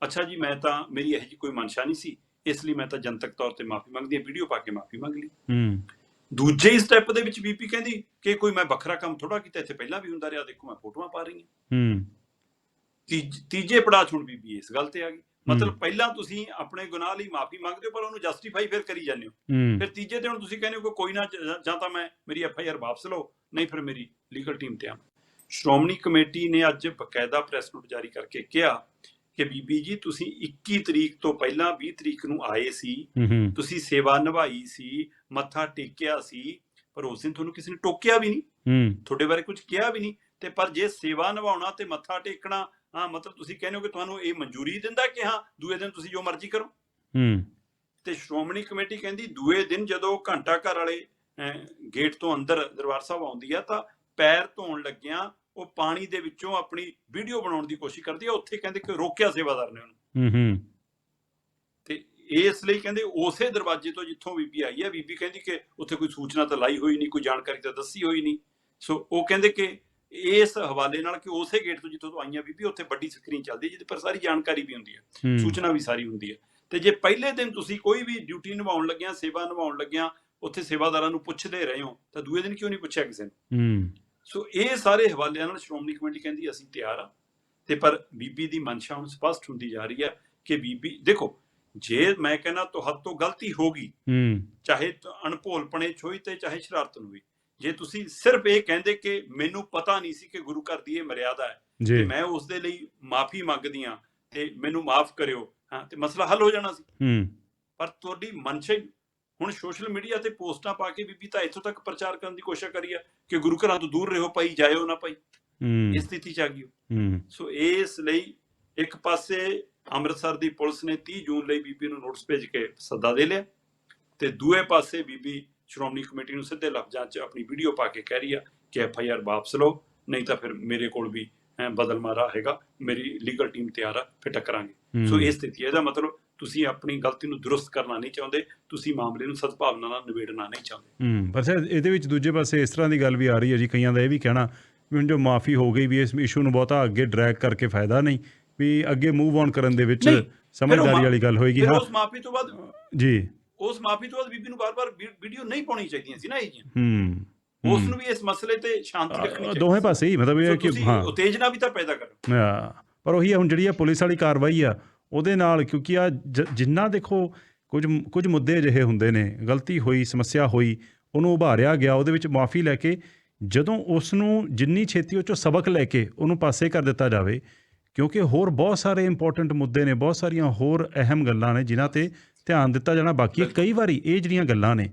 ਅੱਛਾ ਜੀ ਮੈਂ ਤਾਂ ਮੇਰੀ ਇਹੋ ਜੀ ਕੋਈ ਮਨਸ਼ਾ ਨਹੀਂ ਸੀ। ਇਸ ਲਈ ਮੈਂ ਤਾਂ ਜਨਤਕ ਤੌਰ ਤੇ ਮਾਫੀ ਮੰਗਦੀ ਹਾਂ ਵੀਡੀਓ ਪਾ ਕੇ ਮਾਫੀ ਮੰਗ ਲਈ। ਹੂੰ। ਦੂਜੇ ਸਟੈਪ ਦੇ ਵਿੱਚ ਬੀਬੀ ਕਹਿੰਦੀ ਕਿ ਕੋਈ ਮੈਂ ਵੱਖਰਾ ਕੰਮ ਥੋੜਾ ਕੀਤਾ ਇੱਥੇ ਪਹਿਲਾਂ ਵੀ ਹੁੰਦਾ ਰਿਹਾ ਦੇਖੋ ਮੈਂ ਫੋਟੋਆਂ ਪਾ ਰਹੀ ਹਾਂ। ਹੂੰ ਤੀਜ- ਪੜਾਅ ਹੁਣ ਬੀਬੀ ਇਸ ਗੱਲ ਤੇ ਆ ਗਈ। ਮਤਲਬ ਪਹਿਲਾਂ ਤੁਸੀਂ ਆਪਣੇ ਗੁਨਾਹ ਲਈ ਮਾਫੀ ਮੰਗਦੇ ਹੋ ਪਰ ਉਹਨੂੰ ਜਸਟੀਫਾਈ ਫਿਰ ਕਰੀ ਜਾਂਦੇ ਹੋ। ਫਿਰ ਤੀਜੇ ਤੇ ਹੁਣ ਤੁਸੀਂ ਕਹਿੰਦੇ ਹੋ ਕੋਈ ਨਾ ਜ- ਜਾਂ ਤਾਂ ਮੈਂ ਮੇਰੀ ਐਫ ਆਈ ਆਰ ਵਾਪਸ ਲਓ ਨਹੀਂ ਫਿਰ ਮੇਰੀ ਲੀਗਲ ਟੀਮ ਤੇ ਆ ਸ਼੍ਰੋਮਣੀ ਕਮੇਟੀ ਨੇ ਅੱਜ ਬਕਾਇਦਾ ਪ੍ਰੈਸ ਨੋਟ ਜਾਰੀ ਕਰਕੇ ਕਿਹਾ ਕਿ ਬੀਬੀ ਜੀ ਤੁਸੀਂ 21 ਤਰੀਕ ਤੋਂ ਪਹਿਲਾਂ 20 ਤਰੀਕ ਨੂੰ ਆਏ ਸੀ ਤੁਸੀਂ ਸੇਵਾ ਨਿਭਾਈ ਸੀ ਮੱਥਾ ਟੇਕਿਆ ਸੀ ਪਰ ਉਸ ਦਿਨ ਤੁਹਾਨੂੰ ਕਿਸੇ ਨੇ ਟੋਕਿਆ ਵੀ ਨਹੀਂ। ਤੁਹਾਡੇ ਬਾਰੇ ਕੁਝ ਕਿਹਾ ਵੀ ਨਹੀਂ ਤੇ ਪਰ ਜੇ ਸੇਵਾ ਨਿਭਾਉਣਾ ਤੇ ਮੱਥਾ ਟੇਕਣਾ ਹਾਂ ਮਤਲਬ ਤੁਸੀਂ ਕਹਿੰਦੇ ਹੋ ਕਿ ਤੁਹਾਨੂੰ ਇਹ ਮਨਜ਼ੂਰੀ ਦਿੰਦਾ ਕਿ ਹਾਂ ਦੂਏ ਦਿਨ ਤੁਸੀਂ ਜੋ ਮਰਜ਼ੀ ਕਰੋ। ਹੂੰ। ਤੇ ਸ਼੍ਰੋਮਣੀ ਕਮੇਟੀ ਕਹਿੰਦੀ ਦੂਏ ਦਿਨ ਜਦੋਂ ਘੰਟਾ ਘਰ ਵਾਲੇ ਗੇਟ ਤੋਂ ਅੰਦਰ ਦਰਬਾਰ ਸਾਹਿਬ ਆਉਂਦੀ ਆ ਤਾਂ ਪੈਰ ਧੋਣ ਲੱਗਿਆਂ ਉਹ ਪਾਣੀ ਦੇ ਵਿੱਚੋਂ ਆਪਣੀ ਵੀਡੀਓ ਬਣਾਉਣ ਦੀ ਕੋਸ਼ਿਸ਼ ਕਰਦੀ ਆ ਉੱਥੇ ਕਹਿੰਦੇ ਕਿ ਰੋਕਿਆ ਸੇਵਾਦਾਰ ਨੇ ਉਹਨੂੰ। ਹੂੰ ਹੂੰ। ਤੇ ਇਸ ਲਈ ਕਹਿੰਦੇ ਉਸੇ ਦਰਵਾਜ਼ੇ ਤੋਂ ਜਿੱਥੋਂ ਬੀਬੀ ਆਈ ਹੈ ਬੀਬੀ ਕਹਿੰਦੀ ਕਿ ਉੱਥੇ ਕੋਈ ਸੂਚਨਾ ਤਾਂ ਲਾਈ ਹੋਈ ਨਹੀਂ ਕੋਈ ਜਾਣਕਾਰੀ ਤਾਂ ਦੱਸੀ ਹੋਈ ਨਹੀਂ। ਸੋ ਉਹ ਕਹਿੰਦੇ ਕਿ ਇਸ ਹਵਾਲੇ ਨਾਲ ਕਿ ਉਸੇ ਗੇਟ ਤੋਂ ਜਿੱਥੋਂ ਤੋਂ ਆਈਆਂ ਬੀਬੀ ਉੱਥੇ ਵੱਡੀ ਸਕਰੀਨ ਚੱਲਦੀ ਹੈ ਜਿਹਦੇ ਪਰ ਸਾਰੀ ਜਾਣਕਾਰੀ ਵੀ ਹੁੰਦੀ ਹੈ ਹੂੰ। ਸੂਚਨਾ ਵੀ ਸਾਰੀ ਹੁੰਦੀ ਹੈ ਤੇ ਜੇ ਪਹਿਲੇ ਦਿਨ ਤੁਸੀਂ ਕੋਈ ਵੀ ਡਿਊਟੀ ਨਿਭਾਉਣ ਲੱਗਿਆ ਸੇਵਾ ਨਿਭਾਉਣ ਲੱਗਿਆ ਉੱਥੇ ਸੇਵਾਦਾਰਾਂ ਨੂੰ ਪੁੱਛਦੇ ਰਹੇ ਹੋ ਤਾਂ ਦੂਏ ਦਿਨ ਕਿਉਂ ਨਹੀਂ ਪੁੱਛਿਆ ਕਿਸੇ ਨੇ? ਹੂੰ। ਸੋ ਇਹ ਸਾਰੇ ਹਵਾਲਿਆਂ ਨਾਲ ਸ਼੍ਰੋਮਣੀ ਕਮੇਟੀ ਕਹਿੰਦੀ ਅਸੀਂ ਤਿਆਰ ਆ। ਤੇ ਪਰ ਬੀਬੀ ਦੀ ਮਨਸ਼ਾ ਹੁਣ ਸਪਸ਼ਟ ਹੁੰਦੀ ਜਾ ਰਹੀ ਹੈ ਕਿ ਬੀਬੀ ਦੇਖੋ ਜੇ ਮੈਂ ਕਹਿੰਦਾ ਤੁਹਾਡੇ ਤੋਂ ਗਲਤੀ ਹੋ ਗਈ ਹੂੰ। ਚਾਹੇ ਅਣਭੋਲਪਣੇ ਹੋਈ ਤੇ ਚਾਹੇ ਸ਼ਰਾਰਤ ਨੂੰ ਹੋਈ ਜੇ ਤੁਸੀਂ ਸਿਰਫ ਇਹ ਕਹਿੰਦੇ ਕਿ ਮੈਨੂੰ ਪਤਾ ਨਹੀਂ ਸੀ ਕਿ ਗੁਰੂ ਘਰ ਦੀ ਇਹ ਮਰਿਆਦਾ ਹੈ ਤੇ ਮੈਂ ਉਸ ਦੇ ਲਈ ਮਾਫੀ ਮੰਗਦੀ ਹਾਂ ਤੇ ਮੈਨੂੰ ਮਾਫ ਕਰਿਓ ਹਾਂ ਤੇ ਮਸਲਾ ਹੱਲ ਹੋ ਜਾਣਾ ਸੀ। ਹੂੰ। ਪਰ ਤੁਹਾਡੀ ਮਨਸ਼ਾ ਹੁਣ ਸੋਸ਼ਲ ਮੀਡੀਆ ਤੇ ਪੋਸਟਾਂ ਪਾ ਕੇ ਬੀਬੀ ਤਾਂ ਇੱਥੋਂ ਤੱਕ ਪ੍ਰਚਾਰ ਕਰਨ ਦੀ ਕੋਸ਼ਿਸ਼ ਕਰੀ ਆ ਕਿ ਗੁਰੂ ਘਰਾਂ ਤੋਂ ਦੂਰ ਰਹੋ ਭਾਈ ਜਾਇਓ ਨਾ ਭਾਈ। ਇਸ ਸਥਿਤੀ ਚ ਆ ਗਈ। ਸੋ ਇਸ ਲਈ ਇੱਕ ਪਾਸੇ ਅੰਮ੍ਰਿਤਸਰ ਦੀ ਪੁਲਿਸ ਨੇ 30 ਜੂਨ ਲਈ ਬੀਬੀ ਨੂੰ ਨੋਟਿਸ ਭੇਜ ਕੇ ਸੱਦਾ ਦੇ ਲਿਆ ਤੇ ਦੂਏ ਪਾਸੇ ਬੀਬੀ ਸ਼੍ਰੋਮਣੀ ਕਮੇਟੀ ਨੂੰ ਸਿੱਧੇ ਲਫ਼ਜ਼ਾਂ 'ਚ ਆਪਣੀ ਵੀਡੀਓ ਪਾ ਕੇ ਕਹਿ ਰਹੀ ਆ ਕਿ ਐਫ ਆਈ ਆਰ ਵਾਪਸ ਲਓ ਨਹੀਂ ਤਾਂ ਫਿਰ ਮੇਰੇ ਕੋਲ ਵੀ ਬਦਲ ਮਾਰਾ ਹੈਗਾ ਮੇਰੀ ਲੀਗਲ ਟੀਮ ਤਿਆਰ ਆ ਫਿਰ ਟੱਕਰਾਂਗੇ। ਸੋ ਇਹ ਸਥਿਤੀ ਇਹਦਾ ਮਤਲਬ ਤੁਸੀਂ ਆਪਣੀ ਗਲਤੀ ਨੂੰ ਦਰੁਸਤ ਕਰਨਾ ਨਹੀਂ ਚਾਹੁੰਦੇ ਤੁਸੀਂ ਮਾਮਲੇ ਨੂੰ ਸਦਭਾਵਨਾ ਨਾਲ ਨਿਬੇੜਨਾ ਨਹੀਂ ਚਾਹੁੰਦੇ। ਹੂੰ ਪਰ ਸਰ ਇਹਦੇ ਵਿੱਚ ਦੂਜੇ ਪਾਸੇ ਇਸ ਤਰ੍ਹਾਂ ਦੀ ਗੱਲ ਵੀ ਆ ਰਹੀ ਹੈ ਜੀ ਕਈਆਂ ਦਾ ਇਹ ਵੀ ਕਹਿਣਾ ਵੀ ਹੁਣ ਜੋ ਮਾਫੀ ਹੋ ਗਈ ਵੀ ਇਸ ਇਸ਼ੂ ਨੂੰ ਬਹੁਤਾ ਅੱਗੇ ਡਰੈਗ ਕਰਕੇ ਫਾਇਦਾ ਨਹੀਂ ਵੀ ਅੱਗੇ ਮੂਵ ਔਨ ਕਰਨ ਦੇ ਵਿੱਚ ਸਮਝਦਾਰੀ ਵਾਲੀ ਗੱਲ ਹੋਏਗੀ ਹਾਂ। ਉਸ ਮਾਫੀ ਤੋਂ ਬਾਅਦ ਜੀ। ਉਸ ਮਾਫੀ ਤੋਂ ਬਾਅਦ ਬੀਬੀ ਨੂੰ ਬਾਰ-ਬਾਰ ਵੀਡੀਓ ਨਹੀਂ ਪਾਉਣੀ ਚਾਹੀਦੀਆਂ ਸੀ ਨਾ ਇਹ ਜੀਆਂ। ਹੂੰ ਉਸ ਨੂੰ ਵੀ ਇਸ ਮਸਲੇ ਤੇ ਸ਼ਾਂਤੀ ਰੱਖਣੀ ਚਾਹੀਦੀ ਦੋਵੇਂ ਪਾਸੇ ਹੀ ਮਤਲਬ ਇਹ ਕਿ ਹਾਂ। ਉਤੇਜਨਾ ਵੀ ਤਾਂ ਪੈਦਾ ਕਰੋ। ਹਾਂ, ਪਰ ਉਹੀ ਹੁਣ ਜਿਹੜੀ ਆ ਪੁਲਿਸ ਵਾਲੀ ਕਾਰਵਾਈ ਆ ਉਹਦੇ ਨਾਲ ਕਿਉਂਕਿ ਆ ਜਿੰਨਾ ਦੇਖੋ ਕੁਝ ਕੁਝ ਮੁੱਦੇ ਅਜਿਹੇ ਹੁੰਦੇ ਨੇ ਗਲਤੀ ਹੋਈ ਸਮੱਸਿਆ ਹੋਈ ਉਹਨੂੰ ਉਭਾਰਿਆ ਗਿਆ ਉਹਦੇ ਵਿੱਚ ਮਾਫੀ ਲੈ ਕੇ ਜਦੋਂ ਉਸ ਨੂੰ ਜਿੰਨੀ ਛੇਤੀ ਉਹ ਚੋਂ ਸਬਕ ਲੈ ਕੇ ਉਹਨੂੰ ਪਾਸੇ ਕਰ ਦਿੱਤਾ ਜਾਵੇ ਕਿਉਂਕਿ ਹੋਰ ਬਹੁਤ ਸਾਰੇ ਇੰਪੋਰਟੈਂਟ ਮੁੱਦੇ ਨੇ ਬਹੁਤ ਸਾਰੀਆਂ ਹੋਰ ਅਹਿਮ ਗੱਲਾਂ ਨੇ ਜਿਨ੍ਹਾਂ ਤੇ ਧਿਆਨ ਦਿੱਤਾ ਜਾਣਾ ਬਾਕੀ। ਕਈ ਵਾਰੀ ਇਹ ਜਿਹੜੀਆਂ ਗੱਲਾਂ ਨੇ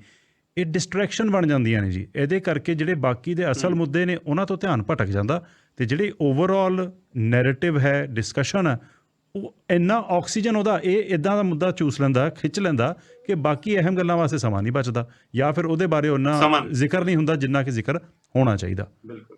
ਇਹ ਡਿਸਟਰੈਕਸ਼ਨ ਬਣ ਜਾਂਦੀਆਂ ਨੇ ਜੀ ਇਹਦੇ ਕਰਕੇ ਜਿਹੜੇ ਬਾਕੀ ਦੇ ਅਸਲ ਮੁੱਦੇ ਨੇ ਉਹਨਾਂ ਤੋਂ ਧਿਆਨ ਭਟਕ ਜਾਂਦਾ ਤੇ ਜਿਹੜੀ ਓਵਰਆਲ ਨੈਰੇਟਿਵ ਹੈ ਡਿਸਕਸ਼ਨ ਹੈ ਉਹ ਇੰਨਾ ਆਕਸੀਜਨ ਉਹਦਾ ਇਹ ਇਦਾਂ ਦਾ ਮੁੱਦਾ ਚੂਸ ਲੈਂਦਾ ਖਿੱਚ ਲੈਂਦਾ ਕਿ ਬਾਕੀ ਅਹਿਮ ਗੱਲਾਂ ਵਾਸਤੇ ਸਮਾਂ ਨਹੀਂ ਬਚਦਾ ਜਾਂ ਫਿਰ ਉਹਦੇ ਬਾਰੇ ਉਹਨਾਂ। ਜ਼ਿਕਰ ਨਹੀਂ ਹੁੰਦਾ ਜਿੰਨਾ ਕਿ ਜ਼ਿਕਰ ਹੋਣਾ ਚਾਹੀਦਾ ਬਿਲਕੁਲ